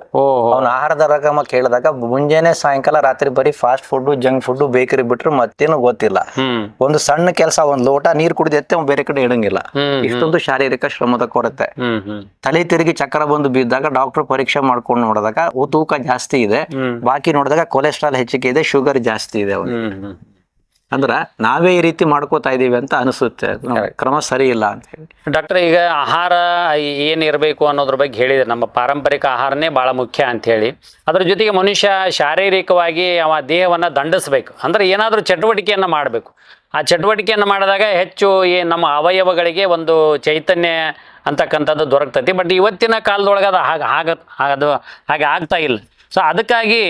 Speaker 2: ಅವನ ಆಹಾರದ ರಕಮ ಕೇಳಿದಾಗ ಮುಂಜಾನೆ ಸಾಯಂಕಾಲ ರಾತ್ರಿ ಬರೀ fast food junk food bakery ಬಿಟ್ರೆ ಮತ್ತೇನು ಗೊತ್ತಿಲ್ಲ. ಒಂದು ಸಣ್ಣ ಕೆಲಸ ಒಂದ್ ಲೋಟ ನೀರ್ ಕುಡಿದೆತ್ತೆ ಅವ್ನು ಬೇರೆ ಕಡೆ ಇಡಂಗಿಲ್ಲ. ಇಷ್ಟೊಂದು ಶಾರೀರಿಕ ಶ್ರಮದ ಕೊರತೆ. ತಲೆ ತಿರುಗಿ ಚಕ್ರ ಬಂದು ಬಿದ್ದಾಗ ಡಾಕ್ಟರ್ ಪರೀಕ್ಷೆ ಮಾಡ್ಕೊಂಡು ನೋಡಿದಾಗ ತೂಕ ಜಾಸ್ತಿ ಇದೆ. ಬಾಕಿ ನೋಡಿದಾಗ ಕೊಲೆಸ್ಟ್ರಾಲ್ ಹೆಚ್ಚಿಗೆ ಇದೆ ಶುಗರ್ ಜಾಸ್ತಿ ಇದೆ ಅವನು ಅಂದ್ರ ನಾವೇ ಈ ರೀತಿ ಮಾಡ್ಕೋತಾ ಇದ್ದೀವಿ ಅಂತ ಅನಿಸುತ್ತೆ. ಕ್ರಮ ಸರಿ ಇಲ್ಲ ಅಂತ ಹೇಳಿ.
Speaker 1: ಡಾಕ್ಟರ್ ಈಗ ಆಹಾರ ಏನಿರಬೇಕು ಅನ್ನೋದ್ರ ಬಗ್ಗೆ ಹೇಳಿದ್ರೆ. ನಮ್ಮ ಪಾರಂಪರಿಕ ಆಹಾರನೇ ಭಾಳ ಮುಖ್ಯ ಅಂತ ಹೇಳಿ. ಅದ್ರ ಜೊತೆಗೆ ಮನುಷ್ಯ ಶಾರೀರಿಕವಾಗಿ ಅವ ದೇಹವನ್ನು ದಂಡಿಸ್ಬೇಕು. ಅಂದ್ರೆ ಏನಾದರೂ ಚಟುವಟಿಕೆಯನ್ನು ಮಾಡಬೇಕು. ಆ ಚಟುವಟಿಕೆಯನ್ನು ಮಾಡಿದಾಗ ಹೆಚ್ಚು ಈ ನಮ್ಮ ಅವಯವಗಳಿಗೆ ಒಂದು ಚೈತನ್ಯ ಅಂತಕ್ಕಂಥದ್ದು ದೊರಕ್ತೈತಿ. ಬಟ್ ಇವತ್ತಿನ ಕಾಲದೊಳಗೆ ಅದು ಹಾಗೆ ಆಗ ಅದು ಹಾಗೆ ಆಗ್ತಾ ಇಲ್ಲ. ಸೊ ಅದಕ್ಕಾಗಿ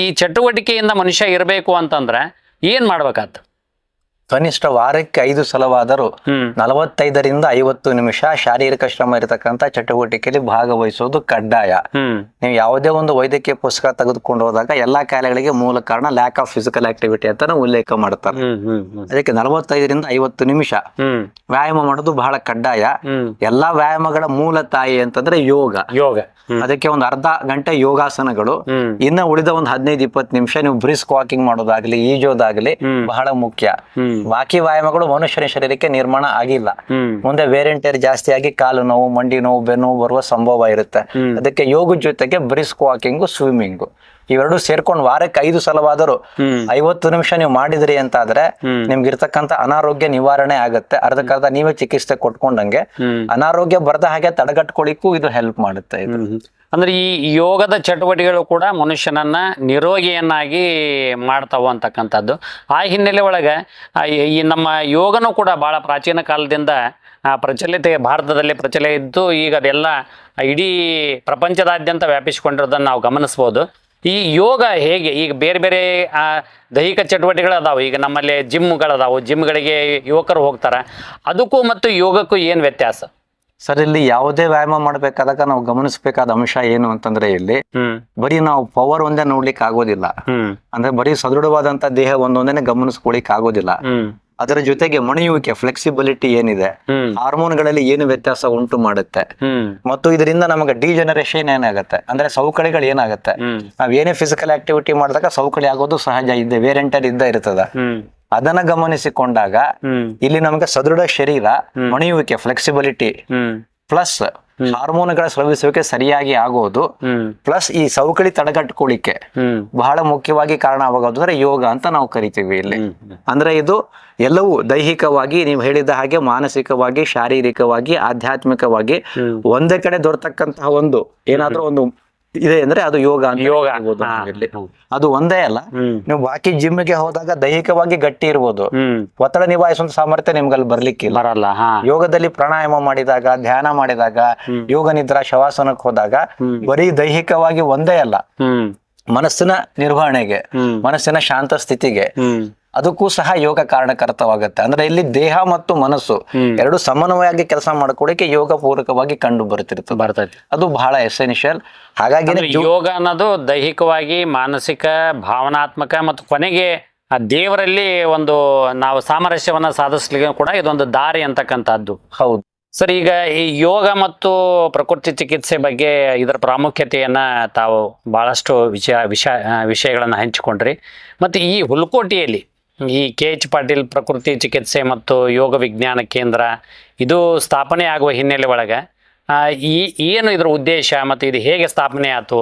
Speaker 1: ಈ ಚಟುವಟಿಕೆಯಿಂದ ಮನುಷ್ಯ ಇರಬೇಕು ಅಂತಂದ್ರೆ ಏನು ಮಾಡ್ಬೇಕಾತು?
Speaker 2: ಕನಿಷ್ಠ ವಾರಕ್ಕೆ ಐದು ಸಲವಾದರೂ ನಲವತ್ತೈದರಿಂದ ಐವತ್ತು ನಿಮಿಷ ಶಾರೀರಿಕ ಶ್ರಮ ಇರತಕ್ಕಂತ ಚಟುವಟಿಕೆಯಲ್ಲಿ ಭಾಗವಹಿಸೋದು ಕಡ್ಡಾಯ. ನೀವು ಯಾವುದೇ ಒಂದು ವೈದ್ಯಕೀಯ ಪುಸ್ತಕ ತೆಗೆದುಕೊಂಡು ಹೋದಾಗ ಎಲ್ಲಾ ಕಾಯಿಲೆಗಳಿಗೆ ಮೂಲ ಕಾರಣ ಲ್ಯಾಕ್ ಆಫ್ ಫಿಸಿಕಲ್ ಆಕ್ಟಿವಿಟಿ ಅಂತ ಉಲ್ಲೇಖ ಮಾಡ್ತಾರೆ. ಅದಕ್ಕೆ ನಲವತ್ತೈದರಿಂದ ಐವತ್ತು ನಿಮಿಷ ವ್ಯಾಯಾಮ ಮಾಡೋದು ಬಹಳ ಕಡ್ಡಾಯ. ಎಲ್ಲಾ ವ್ಯಾಯಾಮಗಳ ಮೂಲ ತಾಯಿ ಅಂತಂದ್ರೆ ಯೋಗ.
Speaker 1: ಯೋಗ.
Speaker 2: ಅದಕ್ಕೆ ಒಂದು ಅರ್ಧ ಗಂಟೆ ಯೋಗಾಸನಗಳು. ಇನ್ನ ಉಳಿದ ಒಂದು ಹದಿನೈದು ಇಪ್ಪತ್ತು ನಿಮಿಷ ನೀವು ಬ್ರಿಸ್ಕ್ ವಾಕಿಂಗ್ ಮಾಡೋದಾಗ್ಲಿ ಈಜೋದಾಗ್ಲಿ ಬಹಳ ಮುಖ್ಯ. ಬಾಕಿ ವ್ಯಾಯಾಮಗಳು ಮನುಷ್ಯನ ಶರೀರಕ್ಕೆ ನಿರ್ಮಾಣ ಆಗಿಲ್ಲ. ಮುಂದೆ ವೇರಿಯಂಟೇರ್ ಜಾಸ್ತಿ ಆಗಿ ಕಾಲು ನೋವು ಮಂಡಿ ನೋವು ಬೆನ್ನು ನೋವು ಬರುವ ಸಂಭವ ಇರುತ್ತೆ. ಅದಕ್ಕೆ ಯೋಗ ಜೊತೆಗೆ ಬ್ರಿಸ್ಕ್ ವಾಕಿಂಗು ಸ್ವಿಮ್ಮಿಂಗು ಇವೆರಡು ಸೇರ್ಕೊಂಡು ವಾರಕ್ಕೆ ಐದು ಸಲವಾದರೂ ಐವತ್ತು ನಿಮಿಷ ನೀವು ಮಾಡಿದ್ರಿ ಅಂತ
Speaker 1: ಆದ್ರೆ
Speaker 2: ನಿಮ್ಗೆ ಇರ್ತಕ್ಕಂತ ಅನಾರೋಗ್ಯ ನಿವಾರಣೆ ಆಗುತ್ತೆ. ಅರ್ಧಕ್ಕರ್ಧ ನೀವೇ ಚಿಕಿತ್ಸೆ ಕೊಟ್ಕೊಂಡಂಗೆ ಅನಾರೋಗ್ಯ ಬರದ ಹಾಗೆ ತಡೆಗಟ್ಕೊಳಿಕ್ಕೂ ಇದು ಹೆಲ್ಪ್ ಮಾಡುತ್ತೆ ಇದು.
Speaker 1: ಅಂದ್ರೆ ಈ ಯೋಗದ ಚಟುವಟಿಕೆಗಳು ಕೂಡ ಮನುಷ್ಯನನ್ನ ನಿರೋಗಿಯನ್ನಾಗಿ ಮಾಡ್ತಾವ ಅಂತಕ್ಕಂಥದ್ದು. ಆ ಹಿನ್ನೆಲೆ ಒಳಗೆ ಈ- ನಮ್ಮ ಯೋಗನೂ ಕೂಡ ಬಹಳ ಪ್ರಾಚೀನ ಕಾಲದಿಂದ ಆ, ಪ್ರಚಲಿತ ಭಾರತದಲ್ಲಿ ಪ್ರಚಲಿತ ಇದ್ದು ಈಗ ಅದೆಲ್ಲ ಇಡೀ ಪ್ರಪಂಚದಾದ್ಯಂತ ವ್ಯಾಪಿಸಿಕೊಂಡಿರೋದನ್ನು ನಾವು ಗಮನಿಸ್ಬೋದು. ಈ ಯೋಗ ಹೇಗೆ? ಈಗ ಬೇರೆ ಬೇರೆ ಆ, ದೈಹಿಕ ಚಟುವಟಿಕೆಗಳು ಅದಾವೆ ಈಗ ನಮ್ಮಲ್ಲಿ ಜಿಮ್ಗಳದಾವು. ಜಿಮ್ಗಳಿಗೆ ಯುವಕರು ಹೋಗ್ತಾರೆ. ಅದಕ್ಕೂ ಮತ್ತು ಯೋಗಕ್ಕೂ ಏನು ವ್ಯತ್ಯಾಸ?
Speaker 2: ಸರ್ ಇಲ್ಲಿ ಯಾವುದೇ ವ್ಯಾಯಾಮ ಮಾಡ್ಬೇಕಾದಾಗ ನಾವು ಗಮನಿಸಬೇಕಾದ ಅಂಶ ಏನು ಅಂತಂದ್ರೆ ಇಲ್ಲಿ ಬರೀ ನಾವು ಪವರ್ ಒಂದೇ ನೋಡ್ಲಿಕ್ಕೆ ಆಗೋದಿಲ್ಲ
Speaker 1: ಹ್ಮ್.
Speaker 2: ಅಂದ್ರೆ ಬರೀ ಸದೃಢವಾದಂತ ದೇಹ ಒಂದೊಂದೇನೆ ಗಮನಿಸ್ಕೊಳಿಕ್ ಆಗೋದಿಲ್ಲ ಅದರ ಜೊತೆಗೆ ಮಣಿಯುವಿಕೆ ಫ್ಲೆಕ್ಸಿಬಿಲಿಟಿ ಏನಿದೆ ಹಾರ್ಮೋನ್ಗಳಲ್ಲಿ ಏನು ವ್ಯತ್ಯಾಸ ಉಂಟು ಮಾಡುತ್ತೆ. ಮತ್ತು ಇದರಿಂದ ನಮಗೆ ಡಿಜೆನರೇಷನ್ ಏನಾಗುತ್ತೆ? ಅಂದ್ರೆ ಸೌಕಳಿಗಳು ಏನಾಗುತ್ತೆ? ನಾವ್ ಏನೇ ಫಿಸಿಕಲ್ ಆಕ್ಟಿವಿಟಿ ಮಾಡಿದಾಗ ಸೌಕಳಿ ಆಗೋದು ಸಹಜ ಇದೆ ವೇರೆಂಟರ್ ಇದ್ದ ಇರ್ತದ. ಅದನ್ನ ಗಮನಿಸಿಕೊಂಡಾಗ ಇಲ್ಲಿ ನಮಗೆ ಸದೃಢ ಶರೀರ ಮಣಿಯುವಿಕೆ ಫ್ಲೆಕ್ಸಿಬಿಲಿಟಿ ಪ್ಲಸ್ ಹಾರ್ಮೋನ್ಗಳ ಸ್ರವಿಸುವಿಕೆ ಸರಿಯಾಗಿ ಆಗೋದು ಪ್ಲಸ್ ಈ ಸೌಕಳಿ ತಡೆಗಟ್ಕೊಳ್ಳಿಕ್ಕೆ ಬಹಳ ಮುಖ್ಯವಾಗಿ ಕಾರಣ ಆಗೋದು ಅಂದ್ರೆ ಯೋಗ ಅಂತ ನಾವು ಕರಿತೀವಿ ಇಲ್ಲಿ. ಅಂದ್ರೆ ಇದು ಎಲ್ಲವೂ ದೈಹಿಕವಾಗಿ ನೀವು ಹೇಳಿದ ಹಾಗೆ ಮಾನಸಿಕವಾಗಿ ಶಾರೀರಿಕವಾಗಿ ಆಧ್ಯಾತ್ಮಿಕವಾಗಿ. ಒಂದೇ ಕಡೆ ದೊರೆತಕ್ಕಂತಹ ಒಂದು ಏನಾದ್ರೂ ಒಂದು ಇದೆ ಅಂದ್ರೆ ಅದು ಯೋಗ ಅಂತ
Speaker 1: ಯೋಗ. ಆಗ್ಬೋದು
Speaker 2: ಅದು ಒಂದೇ ಅಲ್ಲ. ನೀವು ಬಾಕಿ ಜಿಮ್ಗೆ ಹೋದಾಗ ದೈಹಿಕವಾಗಿ ಗಟ್ಟಿ ಇರ್ಬೋದು. ಒತ್ತಡ ನಿಭಾಯಿಸುವಂತ ಸಾಮರ್ಥ್ಯ ನಿಮ್ಗಲ್ಲಿ ಬರ್ಲಿಕ್ಕೆ
Speaker 1: ಬರಲ್ಲ
Speaker 2: ಯೋಗದಲ್ಲಿ ಪ್ರಾಣಾಯಾಮ ಮಾಡಿದಾಗ ಧ್ಯಾನ ಮಾಡಿದಾಗ ಯೋಗ ನಿದ್ರಾ ಶವಾಸನಕ್ಕೆ ಹೋದಾಗ. ಬರೀ ದೈಹಿಕವಾಗಿ ಒಂದೇ ಅಲ್ಲ. ಮನಸ್ಸಿನ ನಿರ್ವಹಣೆಗೆ ಮನಸ್ಸಿನ ಶಾಂತ ಸ್ಥಿತಿಗೆ ಅದಕ್ಕೂ ಸಹ ಯೋಗ ಕಾರಣಕರ್ತವಾಗುತ್ತೆ. ಅಂದ್ರೆ ಇಲ್ಲಿ ದೇಹ ಮತ್ತು ಮನಸ್ಸು ಎರಡು ಸಮನ್ವಯವಾಗಿ ಕೆಲಸ ಮಾಡ್ಕೊಳಕ್ಕೆ ಯೋಗ ಪೂರಕವಾಗಿ ಕಂಡು ಬರುತ್ತಿರುತ್ತೆ
Speaker 1: ಬರ್ತೈತಿ
Speaker 2: ಅದು ಬಹಳ ಎಸೆನ್ಷಿಯಲ್. ಹಾಗಾಗಿ
Speaker 1: ಯೋಗ ಅನ್ನೋದು ದೈಹಿಕವಾಗಿ ಮಾನಸಿಕ ಭಾವನಾತ್ಮಕ ಮತ್ತು ಕೊನೆಗೆ ಆ ದೇವರಲ್ಲಿ ಒಂದು ನಾವು ಸಾಮರಸ್ಯವನ್ನ ಸಾಧಿಸ್ಲಿಕ್ಕೆ ಕೂಡ ಇದೊಂದು ದಾರಿ ಅಂತಕ್ಕಂಥದ್ದು.
Speaker 2: ಹೌದು.
Speaker 1: ಸರ್ ಈಗ ಈ ಯೋಗ ಮತ್ತು ಪ್ರಕೃತಿ ಚಿಕಿತ್ಸೆ ಬಗ್ಗೆ ಇದರ ಪ್ರಾಮುಖ್ಯತೆಯನ್ನ ತಾವು ಬಹಳಷ್ಟು ವಿಷಯ ವಿಷಯ ವಿಷಯಗಳನ್ನು ಹಂಚಿಕೊಂಡ್ರಿ. ಮತ್ತೆ ಈ ಹುಲ್ಕೋಟೆಯಲ್ಲಿ ಈ ಕೆ ಎಚ್ ಪಾಟೀಲ್ ಪ್ರಕೃತಿ ಚಿಕಿತ್ಸೆ ಮತ್ತು ಯೋಗ ವಿಜ್ಞಾನ ಕೇಂದ್ರ ಇದು ಸ್ಥಾಪನೆ ಆಗುವ ಹಿನ್ನೆಲೆ ಒಳಗೆ ಆ, ಈ ಏನು ಇದರ ಉದ್ದೇಶ ಮತ್ತು ಇದು ಹೇಗೆ ಸ್ಥಾಪನೆ ಆಯಿತು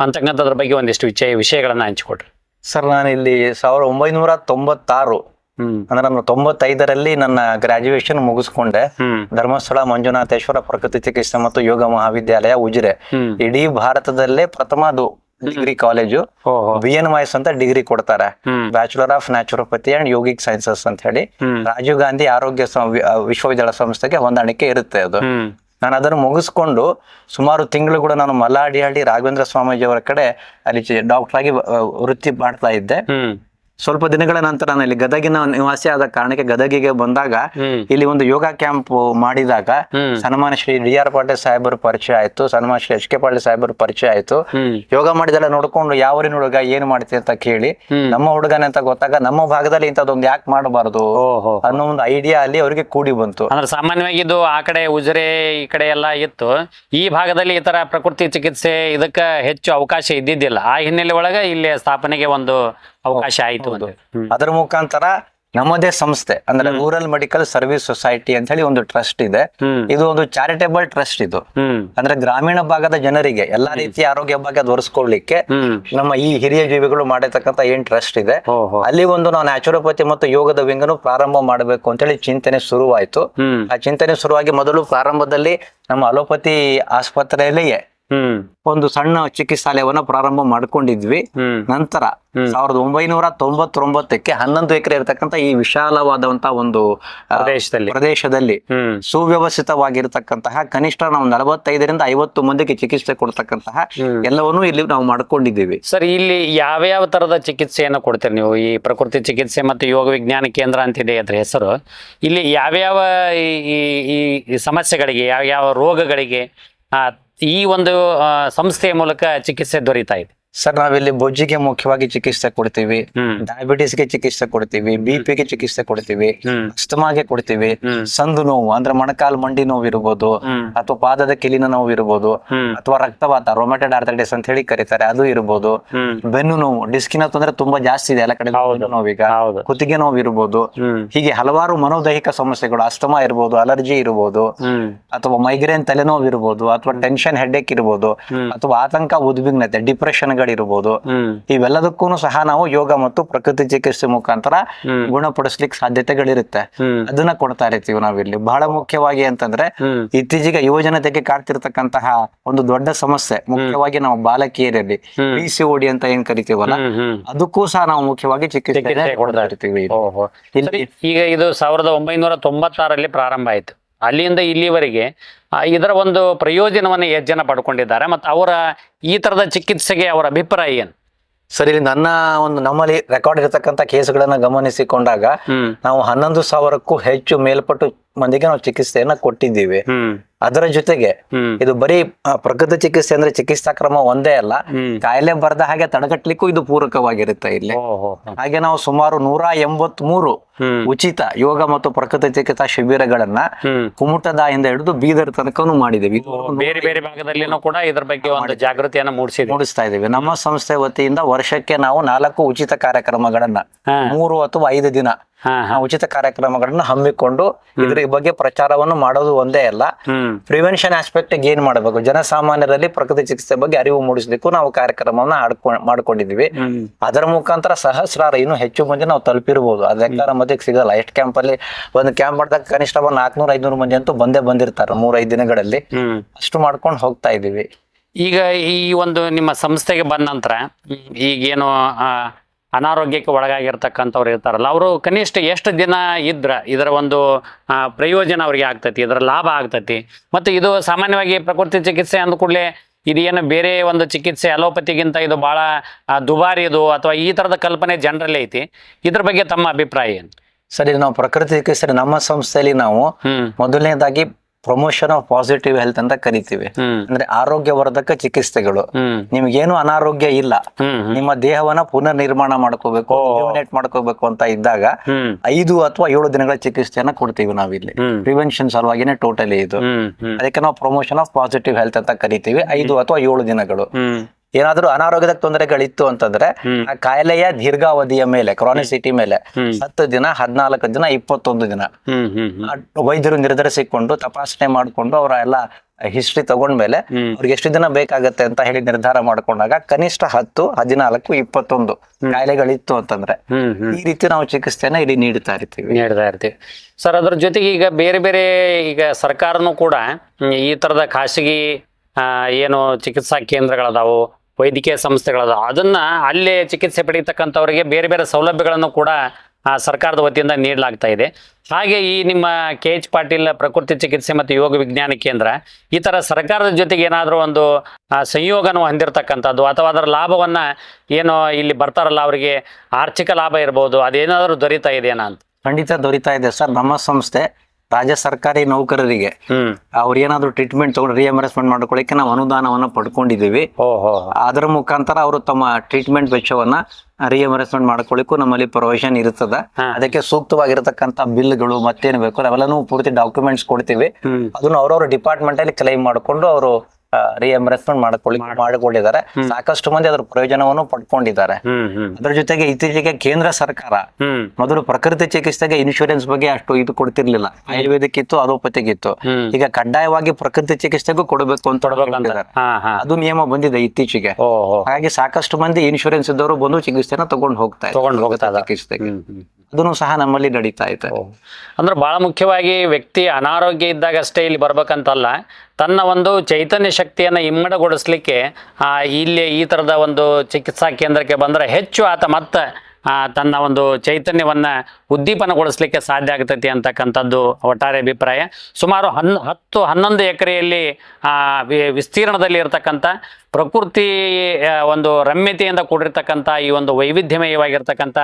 Speaker 1: ಅಂತಕ್ಕಂಥದ್ರ ಬಗ್ಗೆ ಒಂದಿಷ್ಟು ವಿಷಯ ವಿಷಯಗಳನ್ನು ಹಂಚಿಕೊಡ್ರಿ
Speaker 2: ಸರ್ ನಾನು ಇಲ್ಲಿ ಸಾವಿರದ ಒಂಬೈನೂರ ತೊಂಬತ್ತಾರು ಅಂದ್ರೆ ನಾನು ತೊಂಬತ್ತೈದರಲ್ಲಿ ನನ್ನ ಗ್ರಾಜುಯೇಷನ್ ಮುಗಿಸ್ಕೊಂಡೆ. ಧರ್ಮಸ್ಥಳ ಮಂಜುನಾಥೇಶ್ವರ ಪ್ರಕೃತಿ ಚಿಕಿತ್ಸೆ ಮತ್ತು ಯೋಗ ಮಹಾವಿದ್ಯಾಲಯ ಉಜಿರೆ. ಇಡೀ ಭಾರತದಲ್ಲೇ ಪ್ರಥಮ ಅದು degree college B N Y S ಅಂತ ಡಿಗ್ರಿ ಕೊಡ್ತಾರೆ. Bachelor of naturopathy and yogic sciences ಅಂತ ಹೇಳಿ. ರಾಜೀವ್ ಗಾಂಧಿ ಆರೋಗ್ಯ ವಿಶ್ವವಿದ್ಯಾಲಯ ಸಂಸ್ಥೆಗೆ ಹೊಂದಾಣಿಕೆ ಇರುತ್ತೆ ಅದು. ನಾನು ಅದನ್ನು ಮುಗಿಸ್ಕೊಂಡು ಸುಮಾರು ತಿಂಗಳು ಕೂಡ ನಾನು ಮಲ್ಲಾಡಿಹಳ್ಳಿ ರಾಘವೇಂದ್ರ ಸ್ವಾಮೀಜಿ ಅವರ ಕಡೆ ಅಲ್ಲಿ ಡಾಕ್ಟರ್ ಆಗಿ ವೃತ್ತಿ ಮಾಡ್ತಾ ಇದ್ದೆ. ಸ್ವಲ್ಪ ದಿನಗಳ ನಂತರ ನಾನು ಇಲ್ಲಿ ಗದಗಿನ ನಿವಾಸಿ ಆದ ಕಾರಣಕ್ಕೆ ಗದಗಿಗೆ ಬಂದಾಗ ಇಲ್ಲಿ ಒಂದು ಯೋಗ ಕ್ಯಾಂಪ್ ಮಾಡಿದಾಗ ಸನ್ಮಾನ ಶ್ರೀ ಡಿ ಆರ್ ಪಾಟೀಲ್ ಸಾಹೇಬರು ಪರಿಚಯ ಆಯ್ತು ಸನ್ಮಾನ ಶ್ರೀ ಎಚ್ ಕೆ ಪಾಟೀಲ್ ಸಾಹೇಬರು ಪರಿಚಯ ಆಯ್ತು. ಯೋಗ ಮಾಡಿದೆಲ್ಲ ನೋಡ್ಕೊಂಡು ಯಾವ ಊರಿನ ಹುಡುಗ ಏನ್ ಮಾಡ್ತೀವಿ ಅಂತ ಕೇಳಿ ನಮ್ಮ ಹುಡುಗನೇ ಅಂತ ಗೊತ್ತಾಗ ನಮ್ಮ ಭಾಗದಲ್ಲಿ ಇಂಥದ್ದೊಂದು ಯಾಕೆ ಮಾಡಬಾರದು
Speaker 1: ಓಹೋ.
Speaker 2: ಅನ್ನೋ ಒಂದು ಐಡಿಯಾ ಅಲ್ಲಿ ಅವರಿಗೆ ಕೂಡಿ ಬಂತು.
Speaker 1: ಅಂದ್ರೆ ಸಾಮಾನ್ಯವಾಗಿ ಇದು ಆ ಕಡೆ ಉಜರೆ ಈ ಕಡೆ ಎಲ್ಲ ಇತ್ತು. ಈ ಭಾಗದಲ್ಲಿ ಈ ತರ ಪ್ರಕೃತಿ ಚಿಕಿತ್ಸೆ ಇದಕ್ಕ ಹೆಚ್ಚು ಅವಕಾಶ ಇದ್ದಿದ್ದಿಲ್ಲ. ಆ ಹಿನ್ನೆಲೆ ಒಳಗ ಇಲ್ಲಿ ಸ್ಥಾಪನೆಗೆ ಒಂದು ಅವಕಾಶ ಆಯ್ತು ಅಂತ ಹ್ಮ್.
Speaker 2: ಅದರ ಮುಖಾಂತರ ನಮ್ಮದೇ ಸಂಸ್ಥೆ ಅಂದ್ರೆ ರೂರಲ್ ಮೆಡಿಕಲ್ ಸರ್ವಿಸ್ ಸೊಸೈಟಿ ಅಂತ ಹೇಳಿ ಒಂದು ಟ್ರಸ್ಟ್ ಇದೆ.
Speaker 1: ಹ್ಮ್.
Speaker 2: ಇದು ಒಂದು ಚಾರಿಟೇಬಲ್ ಟ್ರಸ್ಟ್ ಇದು.
Speaker 1: ಹ್ಮ್.
Speaker 2: ಅಂದ್ರೆ ಗ್ರಾಮೀಣ ಭಾಗದ ಜನರಿಗೆ ಎಲ್ಲಾ ರೀತಿಯ ಆರೋಗ್ಯ ಭಾಗ್ಯ ದೊರಸ್ಕೊಳ್ಳಿಕ್ಕೆ
Speaker 1: ಹ್ಮ್.
Speaker 2: ನಮ್ಮ ಈ ಹಿರಿಯ ಜೀವಿಗಳು ಮಾಡಿರ್ತಕ್ಕಂಥ ಏನ್ ಟ್ರಸ್ಟ್ ಇದೆ
Speaker 1: ಓಹೋ
Speaker 2: ಅಲ್ಲಿ ಒಂದು ನಾವು ನ್ಯಾಚುರೋಪತಿ ಮತ್ತು ಯೋಗದ ವಿಂಗನು ಪ್ರಾರಂಭ ಮಾಡಬೇಕು ಅಂತೇಳಿ ಚಿಂತನೆ ಶುರುವಾಯ್ತು.
Speaker 1: ಹ್ಮ್.
Speaker 2: ಆ ಚಿಂತನೆ ಶುರುವಾಗಿ ಮೊದಲು ಪ್ರಾರಂಭದಲ್ಲಿ ನಮ್ಮ ಅಲೋಪತಿ ಆಸ್ಪತ್ರೆಯಲ್ಲಿಯೇ ಒಂದು ಸಣ್ಣ ಚಿಕಿತ್ಸಾಲಯವನ್ನ ಪ್ರಾರಂಭ ಮಾಡ್ಕೊಂಡಿದ್ವಿ. ನಂತರ ಸಾವಿರದ ಒಂಬೈನೂರ ತೊಂಬತ್ತೊಂಬತ್ತಕ್ಕೆ ಹನ್ನೊಂದು ಎಕರೆ ಇರತಕ್ಕಂತ ಈ ವಿಶಾಲವಾದಂತ ಒಂದು
Speaker 1: ಪ್ರದೇಶದಲ್ಲಿ.
Speaker 2: ಪ್ರದೇಶದಲ್ಲಿ ಸುವ್ಯವಸ್ಥಿತವಾಗಿರತಕ್ಕಂತಹ ಕನಿಷ್ಠ ನಾವು ನಲವತ್ತೈದರಿಂದ ಐವತ್ತು ಮಂದಿಗೆ ಚಿಕಿತ್ಸೆ ಕೊಡ್ತಕ್ಕಂತಹ. ಎಲ್ಲವನ್ನೂ ಇಲ್ಲಿ ನಾವು ಮಾಡ್ಕೊಂಡಿದ್ದೀವಿ.
Speaker 1: ಸರ್ ಇಲ್ಲಿ ಯಾವ ಯಾವ ತರದ ಚಿಕಿತ್ಸೆಯನ್ನು ಕೊಡ್ತೀರಿ ನೀವು? ಈ ಪ್ರಕೃತಿ ಚಿಕಿತ್ಸೆ ಮತ್ತು ಯೋಗ ವಿಜ್ಞಾನ ಕೇಂದ್ರ ಅಂತಿದೆ ಅದ್ರ ಹೆಸರು. ಇಲ್ಲಿ ಯಾವ್ಯಾವ ಈ- ಈ- ಈ ಯಾವ ಸಮಸ್ಯೆಗಳಿಗೆ ಯಾವ್ಯಾವ ರೋಗಗಳಿಗೆ ಈ ಒಂದು ಸಂಸ್ಥೆಯ ಮೂಲಕ ಚಿಕಿತ್ಸೆ ದೊರೀತಾ ಇದೆ.
Speaker 2: ಸರ್ ನಾವಿಲ್ಲಿ ಬೊಜ್ಜಿಗೆ ಮುಖ್ಯವಾಗಿ ಚಿಕಿತ್ಸೆ ಕೊಡ್ತೀವಿ ಡಯಾಬಿಟಿಸ್ಗೆ ಚಿಕಿತ್ಸೆ ಕೊಡ್ತೀವಿ ಬಿ ಪಿಗೆ ಚಿಕಿತ್ಸೆ ಕೊಡ್ತೀವಿ ಅಸ್ತಮಾಗೆ ಕೊಡ್ತೀವಿ. ಸಂದು ನೋವು ಅಂದ್ರೆ ಮೊಣಕಾಲ್ ಮಂಡಿ ನೋವು ಇರ್ಬೋದು ಅಥವಾ ಪಾದದ ಕಿಲಿನ ನೋವು ಇರ್ಬೋದು ಅಥವಾ ರಕ್ತವಾತ ರೊಮೆಟೆಡ್ ಆರ್ಥೈಟಿಸ್ ಅಂತ ಹೇಳಿ ಕರೀತಾರೆ ಅದು ಇರ್ಬೋದು. ಬೆನ್ನು ನೋವು ಡಿಸ್ಕಿನ ತೊಂದರೆ ತುಂಬಾ ಜಾಸ್ತಿ ಇದೆ ಎಲ್ಲ ಕಡೆ ನೋವೀಗ ಕುತ್ತಿಗೆ ನೋವು ಇರ್ಬೋದು. ಹೀಗೆ ಹಲವಾರು ಮನೋದೈಹಿಕ ಸಮಸ್ಯೆಗಳು ಅಸ್ತಮಾ ಇರ್ಬೋದು ಅಲರ್ಜಿ ಇರ್ಬೋದು ಅಥವಾ ಮೈಗ್ರೇನ್ ತಲೆನೋವು ಇರ್ಬೋದು ಅಥವಾ ಟೆನ್ಷನ್ ಹೆಡ್ಡೇಕ್ ಇರ್ಬೋದು ಅಥವಾ ಆತಂಕ ಉದ್ವಿಗ್ನತೆ ಡಿಪ್ರೆಷನ್ ಗಳಿರ್ಬೋದು
Speaker 1: ಹ್ಮ್.
Speaker 2: ಇವೆಲ್ಲದಕ್ಕೂ ಸಹ ನಾವು ಯೋಗ ಮತ್ತು ಪ್ರಕೃತಿ ಚಿಕಿತ್ಸೆ ಮುಖಾಂತರ ಗುಣಪಡಿಸ್ಲಿಕ್ಕೆ ಸಾಧ್ಯತೆಗಳಿರುತ್ತೆ. ಅದನ್ನ ಕೊಡ್ತಾ ಇರ್ತೀವಿ ನಾವಿಲ್ಲಿ. ಬಹಳ ಮುಖ್ಯವಾಗಿ ಅಂತಂದ್ರೆ ಇತ್ತೀಚಿಗೆ ಯುವಜನತೆಗೆ ಕಾಡ್ತಿರ್ತಕ್ಕಂತಹ ಒಂದು ದೊಡ್ಡ ಸಮಸ್ಯೆ ಮುಖ್ಯವಾಗಿ ನಾವು ಬಾಲಕಿಯರಲ್ಲಿ. ಪಿ ಸಿ ಓಡಿ ಅಂತ ಏನ್ ಕರಿತೀವಲ್ಲ? ಅದಕ್ಕೂ ಸಹ ನಾವು ಮುಖ್ಯವಾಗಿ ಚಿಕಿತ್ಸೆ ಕೊಡ್ತಾ ಇರ್ತೀವಿ.
Speaker 1: ಈಗ ಇದು ಸಾವಿರದ ಒಂಬೈನೂರ ತೊಂಬತ್ತಾರಲ್ಲಿ ಪ್ರಾರಂಭ ಆಯ್ತು. ಅಲ್ಲಿಂದ ಇಲ್ಲಿವರೆಗೆ ಇದರ ಒಂದು ಪ್ರಯೋಜನವನ್ನು ಎಷ್ಟು ಜನ ಪಡ್ಕೊಂಡಿದ್ದಾರೆ. ಮತ್ತು ಅವರ ಈ ತರದ ಚಿಕಿತ್ಸೆಗೆ ಅವರ ಅಭಿಪ್ರಾಯ ಏನು?
Speaker 2: ಸರಿ ನನ್ನ ಒಂದು ನಮ್ಮಲ್ಲಿ ರೆಕಾರ್ಡ್ ಇರತಕ್ಕಂತ ಕೇಸ್ಗಳನ್ನ ಗಮನಿಸಿಕೊಂಡಾಗ ನಾವು ಹನ್ನೊಂದು ಸಾವಿರಕ್ಕೂ ಹೆಚ್ಚು ಮೇಲ್ಪಟ್ಟು ಮಂದಿಗೆ ನಾವು ಚಿಕಿತ್ಸೆಯನ್ನ ಕೊಟ್ಟಿದ್ದೀವಿ. ಅದರ ಜೊತೆಗೆ ಇದು ಬರೀ ಪ್ರಕೃತಿ ಚಿಕಿತ್ಸೆ ಅಂದ್ರೆ ಚಿಕಿತ್ಸಾ ಕ್ರಮ ಒಂದೇ ಅಲ್ಲ ಕಾಯಿಲೆ ಬರದ ಹಾಗೆ ತಡೆಗಟ್ಟಲಿಕ್ಕೂ ಇದು ಪೂರಕವಾಗಿರುತ್ತೆ ಇಲ್ಲಿ. ಹಾಗೆ ನಾವು ಸುಮಾರು ನೂರ ಎಂಬತ್ ಮೂರು ಉಚಿತ ಯೋಗ ಮತ್ತು ಪ್ರಕೃತಿ ಚಿಕಿತ್ಸಾ ಶಿಬಿರಗಳನ್ನ
Speaker 1: ಕುಮುಟದ
Speaker 2: ಇಂದ ಹಿಡಿದು ಬೀದರ್ ತನಕನು ಮಾಡಿದೀವಿ
Speaker 1: ಬೇರೆ ಬೇರೆ ಭಾಗದಲ್ಲಿನೂ ಕೂಡ ಇದ್ರ ಬಗ್ಗೆ ಒಂದು ಜಾಗೃತಿಯನ್ನ ಮೂಡಿಸಿ
Speaker 2: ಮೂಡಿಸ್ತಾ ಇದೀವಿ ನಮ್ಮ ಸಂಸ್ಥೆ ವತಿಯಿಂದ ವರ್ಷಕ್ಕೆ ನಾವು ನಾಲ್ಕು ಉಚಿತ ಕಾರ್ಯಕ್ರಮಗಳನ್ನ ಮೂರು ಅಥವಾ ಐದು ದಿನ ಉಚಿತ ಕಾರ್ಯಕ್ರಮಗಳನ್ನ ಹಮ್ಮಿಕೊಂಡು ಇದ್ರ ಬಗ್ಗೆ ಪ್ರಚಾರವನ್ನು ಮಾಡೋದು ಒಂದೇ ಅಲ್ಲ. ಪ್ರಿವೆನ್ಷನ್ ಆಸ್ಪೆಕ್ಟ್ ಏನ್ ಮಾಡಬೇಕು? ಜನಸಾಮಾನ್ಯರಲ್ಲಿ ಪ್ರಕೃತಿ ಚಿಕಿತ್ಸೆ ಬಗ್ಗೆ ಅರಿವು ಮೂಡಿಸಲಿಕ್ಕೂ ನಾವು ಕಾರ್ಯಕ್ರಮವನ್ನ ಆಡ್ಕೊಂಡ್ ಮಾಡ್ಕೊಂಡಿದೀವಿ ಅದರ ಮುಖಾಂತರ ಸಹಸ್ರಾರು ಇನ್ನೂ ಹೆಚ್ಚು ಮಂದಿ ನಾವು ತಲುಪಿರ್ಬೋದು. ಆ ಲೆಕ್ಕ ಮಧ್ಯಕ್ಕೆ ಸಿಗಲ್ಲ. ಎಷ್ಟು ಕ್ಯಾಂಪ್ ಅಲ್ಲಿ ಒಂದು ಕ್ಯಾಂಪ್ ಮಾಡಿದಾಗ ಕನಿಷ್ಠ ಒಂದು ನಾಲ್ಕನೂರ ಐದ್ನೂರು ಮಂದಿ ಅಂತೂ ಬಂದೇ ಬಂದಿರ್ತಾರೆ ಮೂರೈದು ದಿನಗಳಲ್ಲಿ. ಅಷ್ಟು ಮಾಡ್ಕೊಂಡು ಹೋಗ್ತಾ ಇದೀವಿ
Speaker 1: ಈಗ ಈ ಒಂದು ನಿಮ್ಮ ಸಂಸ್ಥೆಗೆ ಬಂದ ನಂತರ ಈಗೇನು ಅನಾರೋಗ್ಯಕ್ಕೆ ಒಳಗಾಗಿರ್ತಕ್ಕಂಥವ್ರು ಇರ್ತಾರಲ್ಲ ಅವರು ಕನಿಷ್ಠ ಎಷ್ಟು ದಿನ ಇದ್ರ ಇದರ ಒಂದು ಪ್ರಯೋಜನ ಅವ್ರಿಗೆ ಆಗ್ತತಿ ಇದರ ಲಾಭ ಆಗ್ತತಿ. ಮತ್ತು ಇದು ಸಾಮಾನ್ಯವಾಗಿ ಪ್ರಕೃತಿ ಚಿಕಿತ್ಸೆ ಅಂದ ಕೂಡಲೇ ಇದೇನು ಬೇರೆ ಒಂದು ಚಿಕಿತ್ಸೆ ಅಲೋಪತಿಗಿಂತ ಇದು ಭಾಳ ದುಬಾರಿ ಇದು ಅಥವಾ ಈ ಥರದ ಕಲ್ಪನೆ ಜನರಲ್ಲಿ ಐತಿ. ಇದ್ರ ಬಗ್ಗೆ ತಮ್ಮ ಅಭಿಪ್ರಾಯ ಏನು?
Speaker 2: ಸರಿ ನಾವು ಪ್ರಕೃತಿ ಚಿಕಿತ್ಸೆ ನಮ್ಮ ಸಂಸ್ಥೆಯಲ್ಲಿ ನಾವು
Speaker 1: ಹ್ಮ್.
Speaker 2: ಮೊದಲನೇದಾಗಿ ಪ್ರಮೋಷನ್ ಆಫ್ ಪಾಸಿಟಿವ್ ಹೆಲ್ತ್ ಅಂತ ಕರಿತೀವಿ.
Speaker 1: ಅಂದ್ರೆ
Speaker 2: ಅಂದ್ರೆ ಆರೋಗ್ಯವರ್ಧಕ ಚಿಕಿತ್ಸೆಗಳು. ನಿಮ್ಗೇನು ಅನಾರೋಗ್ಯ ಇಲ್ಲ. ನಿಮ್ಮ ದೇಹವನ್ನ ಪುನರ್ ನಿರ್ಮಾಣ ಮಾಡ್ಕೋಬೇಕು
Speaker 1: ಓ.
Speaker 2: ಮಾಡ್ಕೋಬೇಕು ಅಂತ ಇದ್ದಾಗ ಐದು ಅಥವಾ ಏಳು ದಿನಗಳ ಚಿಕಿತ್ಸೆಯನ್ನ ಕೊಡ್ತೀವಿ ನಾವಿಲ್ಲಿ. ಪ್ರಿವೆನ್ಷನ್ ಸಲುವಾಗಿನೇ ಟೋಟಲಿ ಇದು. ಅದಕ್ಕೆ ನಾವು ಪ್ರಮೋಷನ್ ಆಫ್ ಪಾಸಿಟಿವ್ ಹೆಲ್ತ್ ಅಂತ ಕರಿತೀವಿ ಐದು ಅಥವಾ ಏಳು ದಿನಗಳು. ಏನಾದ್ರೂ ಅನಾರೋಗ್ಯದ ತೊಂದರೆಗಳಿತ್ತು ಅಂತಂದ್ರೆ ಆ ಕಾಯಿಲೆಯ ದೀರ್ಘಾವಧಿಯ ಮೇಲೆ ಕ್ರಾನಿಸಿಟಿ ಮೇಲೆ. ಹತ್ತು ದಿನ ಹದಿನಾಲ್ಕು ದಿನ ಇಪ್ಪತ್ತೊಂದು ದಿನ ವೈದ್ಯರು ನಿರ್ಧರಿಸಿಕೊಂಡು ತಪಾಸಣೆ ಮಾಡಿಕೊಂಡು ಅವರ ಎಲ್ಲ ಹಿಸ್ಟ್ರಿ ತಗೊಂಡ್ಮೇಲೆ. ಅವ್ರಿಗೆ ಎಷ್ಟು ದಿನ ಬೇಕಾಗತ್ತೆ ಅಂತ ಹೇಳಿ ನಿರ್ಧಾರ ಮಾಡ್ಕೊಂಡಾಗ ಕನಿಷ್ಠ ಹತ್ತು ಹದಿನಾಲ್ಕು ಇಪ್ಪತ್ತೊಂದು ಕಾಯಿಲೆಗಳಿತ್ತು ಅಂತಂದ್ರೆ ಈ ರೀತಿ ನಾವು ಚಿಕಿತ್ಸೆನ ಇಲ್ಲಿ ನೀಡ್ತಾ ಇರ್ತೀವಿ.
Speaker 1: ನೀಡ್ತಾ ಇರ್ತೀವಿ. ಸರ್ ಅದ್ರ ಜೊತೆಗೆ ಈಗ ಬೇರೆ ಬೇರೆ ಈಗ ಸರ್ಕಾರನು ಕೂಡ ಈ ತರದ ಖಾಸಗಿ ಏನು ಚಿಕಿತ್ಸಾ ಕೇಂದ್ರಗಳದಾವು, ವೈದ್ಯಕೀಯ ಸಂಸ್ಥೆಗಳದಾವು, ಅದನ್ನು ಅಲ್ಲೇ ಚಿಕಿತ್ಸೆ ಪಡೀತಕ್ಕಂಥವ್ರಿಗೆ ಬೇರೆ ಬೇರೆ ಸೌಲಭ್ಯಗಳನ್ನು ಕೂಡ ಸರ್ಕಾರದ ವತಿಯಿಂದ ನೀಡಲಾಗ್ತಾ ಇದೆ. ಹಾಗೆ ಈ ನಿಮ್ಮ ಕೆ ಎಚ್ ಪಾಟೀಲ್ ಪ್ರಕೃತಿ ಚಿಕಿತ್ಸೆ ಮತ್ತು ಯೋಗ ವಿಜ್ಞಾನ ಕೇಂದ್ರ, ಈ ಥರ ಸರ್ಕಾರದ ಜೊತೆಗೆ ಏನಾದರೂ ಒಂದು ಸಂಯೋಗನ ಹೊಂದಿರತಕ್ಕಂಥದ್ದು, ಅಥವಾ ಅದರ ಲಾಭವನ್ನು ಏನು ಇಲ್ಲಿ ಬರ್ತಾರಲ್ಲ ಅವರಿಗೆ, ಆರ್ಥಿಕ ಲಾಭ ಇರ್ಬೋದು, ಅದೇನಾದರೂ ದೊರೀತಾ ಇದೆಯಾ ಅಂತ
Speaker 2: ಖಂಡಿತ ದೊರೀತಾ ಇದೆ ಸರ್. ನಮ್ಮ ಸಂಸ್ಥೆ ರಾಜ್ಯ ಸರ್ಕಾರಿ ನೌಕರರಿಗೆ ಅವ್ರ ಏನಾದ್ರು ಟ್ರೀಟ್ಮೆಂಟ್ ತಗೊಂಡು ರಿಎಂಬರ್ಸ್ಮೆಂಟ್ ಮಾಡ್ಕೊಳ್ಳಿಕ್ಕೆ ನಾವು ಅನುದಾನವನ್ನ
Speaker 1: ಪಡ್ಕೊಂಡಿದೀವಿ
Speaker 2: ಅದರ ಮುಖಾಂತರ ಅವರು ತಮ್ಮ ಟ್ರೀಟ್ಮೆಂಟ್ ವೆಚ್ಚವನ್ನ ರಿಎಂಬರ್ಸ್ಮೆಂಟ್ ಮಾಡ್ಕೊಳ್ಳಿಕ್ಕೂ ನಮ್ಮಲ್ಲಿ ಪ್ರೊವಿಷನ್ ಇರ್ತದ. ಅದಕ್ಕೆ ಸೂಕ್ತವಾಗಿರತಕ್ಕಂತ ಬಿಲ್ಗಳು ಮತ್ತೇನ್ ಬೇಕು ಅವೆಲ್ಲನೂ ಪೂರ್ತಿ ಡಾಕ್ಯುಮೆಂಟ್ಸ್ ಕೊಡ್ತೀವಿ. ಅದನ್ನ ಅವ್ರವ್ರ ಡಿಪಾರ್ಟ್ಮೆಂಟ್ ಅಲ್ಲಿ ಕ್ಲೈಮ್ ಮಾಡಿಕೊಂಡು ಅವರು ರಿಯಂಬರ್ಸ್ಮೆಂಟ್ ಮಾಡ್ಕೊಳ್ಳಿ ಮಾಡಿಕೊಂಡಿದ್ದಾರೆ. ಸಾಕಷ್ಟು ಮಂದಿ ಅದರ ಪ್ರಯೋಜನವನ್ನು ಪಡ್ಕೊಂಡಿದ್ದಾರೆ. ಅದ್ರ ಜೊತೆಗೆ ಇತ್ತೀಚೆಗೆ ಕೇಂದ್ರ ಸರ್ಕಾರ ಮೊದಲು ಪ್ರಕೃತಿ ಚಿಕಿತ್ಸೆಗೆ ಇನ್ಶೂರೆನ್ಸ್ ಬಗ್ಗೆ ಅಷ್ಟು ಇದು ಕೊಡ್ತಿರ್ಲಿಲ್ಲ. ಆಯುರ್ವೇದಿಕ್ ಇತ್ತು ಅಲೋಪತಿಗೆ ಇತ್ತು ಈಗ ಕಡ್ಡಾಯವಾಗಿ ಪ್ರಕೃತಿ ಚಿಕಿತ್ಸೆಗೂ ಕೊಡಬೇಕು ಅಂತ ಅದು ನಿಯಮ ಬಂದಿದೆ ಇತ್ತೀಚೆಗೆ. ಹಾಗಾಗಿ ಸಾಕಷ್ಟು ಮಂದಿ ಇನ್ಶೂರೆನ್ಸ್ ಇದ್ದವರು ಬಂದು ಚಿಕಿತ್ಸೆನ ತಗೊಂಡು ಹೋಗ್ತಾರೆ.
Speaker 1: ತಗೊಂಡು ಹೋಗ್ತಾರೆ
Speaker 2: ಚಿಕಿತ್ಸೆಗೆ. ಅದನ್ನು ಸಹ ನಮ್ಮಲ್ಲಿ ನಡೀತಾ ಇದೆ.
Speaker 1: ಅಂದ್ರೆ ಬಹಳ ಮುಖ್ಯವಾಗಿ ವ್ಯಕ್ತಿ ಅನಾರೋಗ್ಯ ಇದ್ದಾಗ ಅಷ್ಟೇ ಇಲ್ಲಿ ಬರ್ಬೇಕಂತಲ್ಲ ತನ್ನ ಒಂದು ಚೈತನ್ಯ ಶಕ್ತಿಯನ್ನು ಇಮ್ಮಡಗೊಳಿಸ್ಲಿಕ್ಕೆ ಆ, ಇಲ್ಲಿ ಈ ಥರದ ಒಂದು ಚಿಕಿತ್ಸಾ ಕೇಂದ್ರಕ್ಕೆ ಬಂದ್ರೆ ಹೆಚ್ಚು ಆತ ಮತ್ತೆ ತನ್ನ ಒಂದು ಚೈತನ್ಯವನ್ನ ಉದ್ದೀಪನಗೊಳಿಸ್ಲಿಕ್ಕೆ ಸಾಧ್ಯ ಆಗ್ತೈತಿ ಅಂತಕ್ಕಂಥದ್ದು ಒಟ್ಟಾರೆ ಅಭಿಪ್ರಾಯ. ಸುಮಾರು ಹನ್, ಹತ್ತು ಹನ್ನೊಂದು ಎಕರೆಯಲ್ಲಿ ವಿಸ್ತೀರ್ಣದಲ್ಲಿ ಇರತಕ್ಕಂಥ ಪ್ರಕೃತಿ ಒಂದು ರಮ್ಯತೆಯಿಂದ ಕೂಡಿರ್ತಕ್ಕಂಥ ಈ ಒಂದು ವೈವಿಧ್ಯಮಯವಾಗಿರ್ತಕ್ಕಂಥ,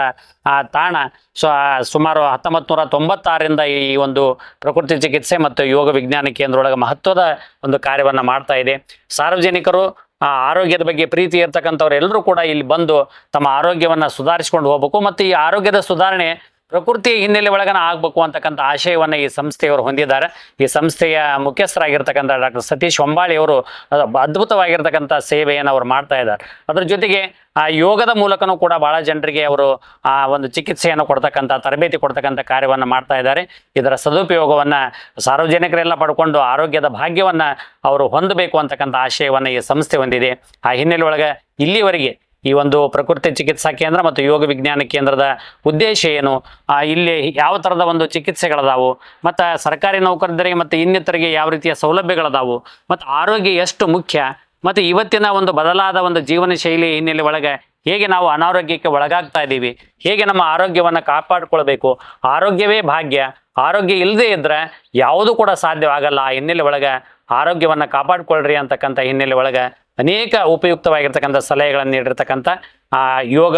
Speaker 1: ಆ, ತಾಣ, ಸೊ ಸುಮಾರು ಹತ್ತೊಂಬತ್ತು ನೂರ ತೊಂಬತ್ತಾರರಿಂದ ಈ ಒಂದು ಪ್ರಕೃತಿ ಚಿಕಿತ್ಸೆ ಮತ್ತು ಯೋಗ ವಿಜ್ಞಾನ ಕೇಂದ್ರ ಒಳಗೆ ಮಹತ್ವದ ಒಂದು ಕಾರ್ಯವನ್ನು ಮಾಡ್ತಾ ಇದೆ. ಸಾರ್ವಜನಿಕರು ಆ, ಆರೋಗ್ಯದ ಬಗ್ಗೆ ಪ್ರೀತಿ ಇರ್ತಕ್ಕಂಥವ್ರು ಎಲ್ಲರೂ ಕೂಡ ಇಲ್ಲಿ ಬಂದು ತಮ್ಮ ಆರೋಗ್ಯವನ್ನು ಸುಧಾರಿಸ್ಕೊಂಡು ಹೋಗ್ಬೇಕು. ಮತ್ತು ಈ ಆರೋಗ್ಯದ ಸುಧಾರಣೆ ಪ್ರಕೃತಿ ಹಿನ್ನೆಲೆ ಒಳಗನ ಆಗ್ಬೇಕು ಅಂತಕ್ಕಂಥ ಆಶಯವನ್ನು ಈ ಸಂಸ್ಥೆಯವರು ಹೊಂದಿದ್ದಾರೆ. ಈ ಸಂಸ್ಥೆಯ ಮುಖ್ಯಸ್ಥರಾಗಿರ್ತಕ್ಕಂಥ ಡಾಕ್ಟರ್ ಸತೀಶ್ ಹೊಂಬಾಳಿ ಅವರು ಅದ್ಭುತವಾಗಿರ್ತಕ್ಕಂಥ ಸೇವೆಯನ್ನು ಅವರು ಮಾಡ್ತಾ ಇದ್ದಾರೆ. ಅದ್ರ ಜೊತೆಗೆ ಆ ಯೋಗದ ಮೂಲಕನೂ ಕೂಡ ಬಹಳ ಜನರಿಗೆ ಅವರು ಆ ಒಂದು ಚಿಕಿತ್ಸೆಯನ್ನು ಕೊಡ್ತಕ್ಕಂಥ, ತರಬೇತಿ ಕೊಡ್ತಕ್ಕಂಥ ಕಾರ್ಯವನ್ನು ಮಾಡ್ತಾ ಇದ್ದಾರೆ. ಇದರ ಸದುಪಯೋಗವನ್ನು ಸಾರ್ವಜನಿಕರೆಲ್ಲ ಪಡ್ಕೊಂಡು ಆರೋಗ್ಯದ ಭಾಗ್ಯವನ್ನು ಅವರು ಹೊಂದಬೇಕು ಅಂತಕ್ಕಂಥ ಆಶಯವನ್ನು ಈ ಸಂಸ್ಥೆ ಹೊಂದಿದೆ. ಆ ಹಿನ್ನೆಲೆ ಒಳಗೆ ಇಲ್ಲಿವರೆಗೆ ಈ ಒಂದು ಪ್ರಕೃತಿ ಚಿಕಿತ್ಸಾ ಕೇಂದ್ರ ಮತ್ತು ಯೋಗ ವಿಜ್ಞಾನ ಕೇಂದ್ರದ ಉದ್ದೇಶ ಏನು? ಇಲ್ಲಿ ಯಾವ ಥರದ ಒಂದು ಚಿಕಿತ್ಸೆಗಳದಾವು? ಮತ್ತು ಸರ್ಕಾರಿ ನೌಕರರಿಗೆ ಮತ್ತು ಇನ್ನಿತರಿಗೆ ಯಾವ ರೀತಿಯ ಸೌಲಭ್ಯಗಳದಾವು? ಮತ್ತು ಆರೋಗ್ಯ ಎಷ್ಟು ಮುಖ್ಯ? ಮತ್ತು ಇವತ್ತಿನ ಒಂದು ಬದಲಾದ ಒಂದು ಜೀವನ ಶೈಲಿ ಹಿನ್ನೆಲೆ ಒಳಗೆ ಹೇಗೆ ನಾವು ಅನಾರೋಗ್ಯಕ್ಕೆ ಒಳಗಾಗ್ತಾ ಇದ್ದೀವಿ? ಹೇಗೆ ನಮ್ಮ ಆರೋಗ್ಯವನ್ನು ಕಾಪಾಡಿಕೊಳ್ಬೇಕು? ಆರೋಗ್ಯವೇ ಭಾಗ್ಯ. ಆರೋಗ್ಯ ಇಲ್ಲದೆ ಇದ್ದರೆ ಯಾವುದೂ ಕೂಡ ಸಾಧ್ಯವಾಗಲ್ಲ ಆ ಹಿನ್ನೆಲೆ ಒಳಗೆ. ಆರೋಗ್ಯವನ್ನು ಕಾಪಾಡಿಕೊಳ್ಳ್ರಿ ಅಂತಕ್ಕಂಥ ಹಿನ್ನೆಲೆ ಒಳಗೆ ಅನೇಕ ಉಪಯುಕ್ತವಾಗಿರ್ತಕ್ಕಂಥ ಸಲಹೆಗಳನ್ನು ನೀಡಿರ್ತಕ್ಕಂಥ ಆ, ಯೋಗ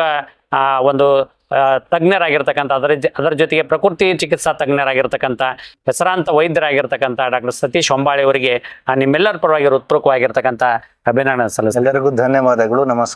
Speaker 1: ಒಂದು ತಜ್ಞರಾಗಿರ್ತಕ್ಕಂಥ ಅದರ ಅದರ ಜೊತೆಗೆ ಪ್ರಕೃತಿ ಚಿಕಿತ್ಸಾ ತಜ್ಞರಾಗಿರ್ತಕ್ಕಂಥ ಹೆಸರಾಂತ ವೈದ್ಯರಾಗಿರ್ತಕ್ಕಂಥ ಡಾಕ್ಟರ್ ಸತೀಶ್ ಹೊಂಬಾಳಿ ಅವರಿಗೆ ನಿಮ್ಮೆಲ್ಲರ ಪರವಾಗಿ ಹೃತ್ಪೂರ್ವಕವಾಗಿರ್ತಕ್ಕಂಥ ಅಭಿನಂದನೆ ಸಲ್ಲಿಸಲು
Speaker 2: ಎಲ್ಲರಿಗೂ ಧನ್ಯವಾದಗಳು. ನಮಸ್ಕಾರ.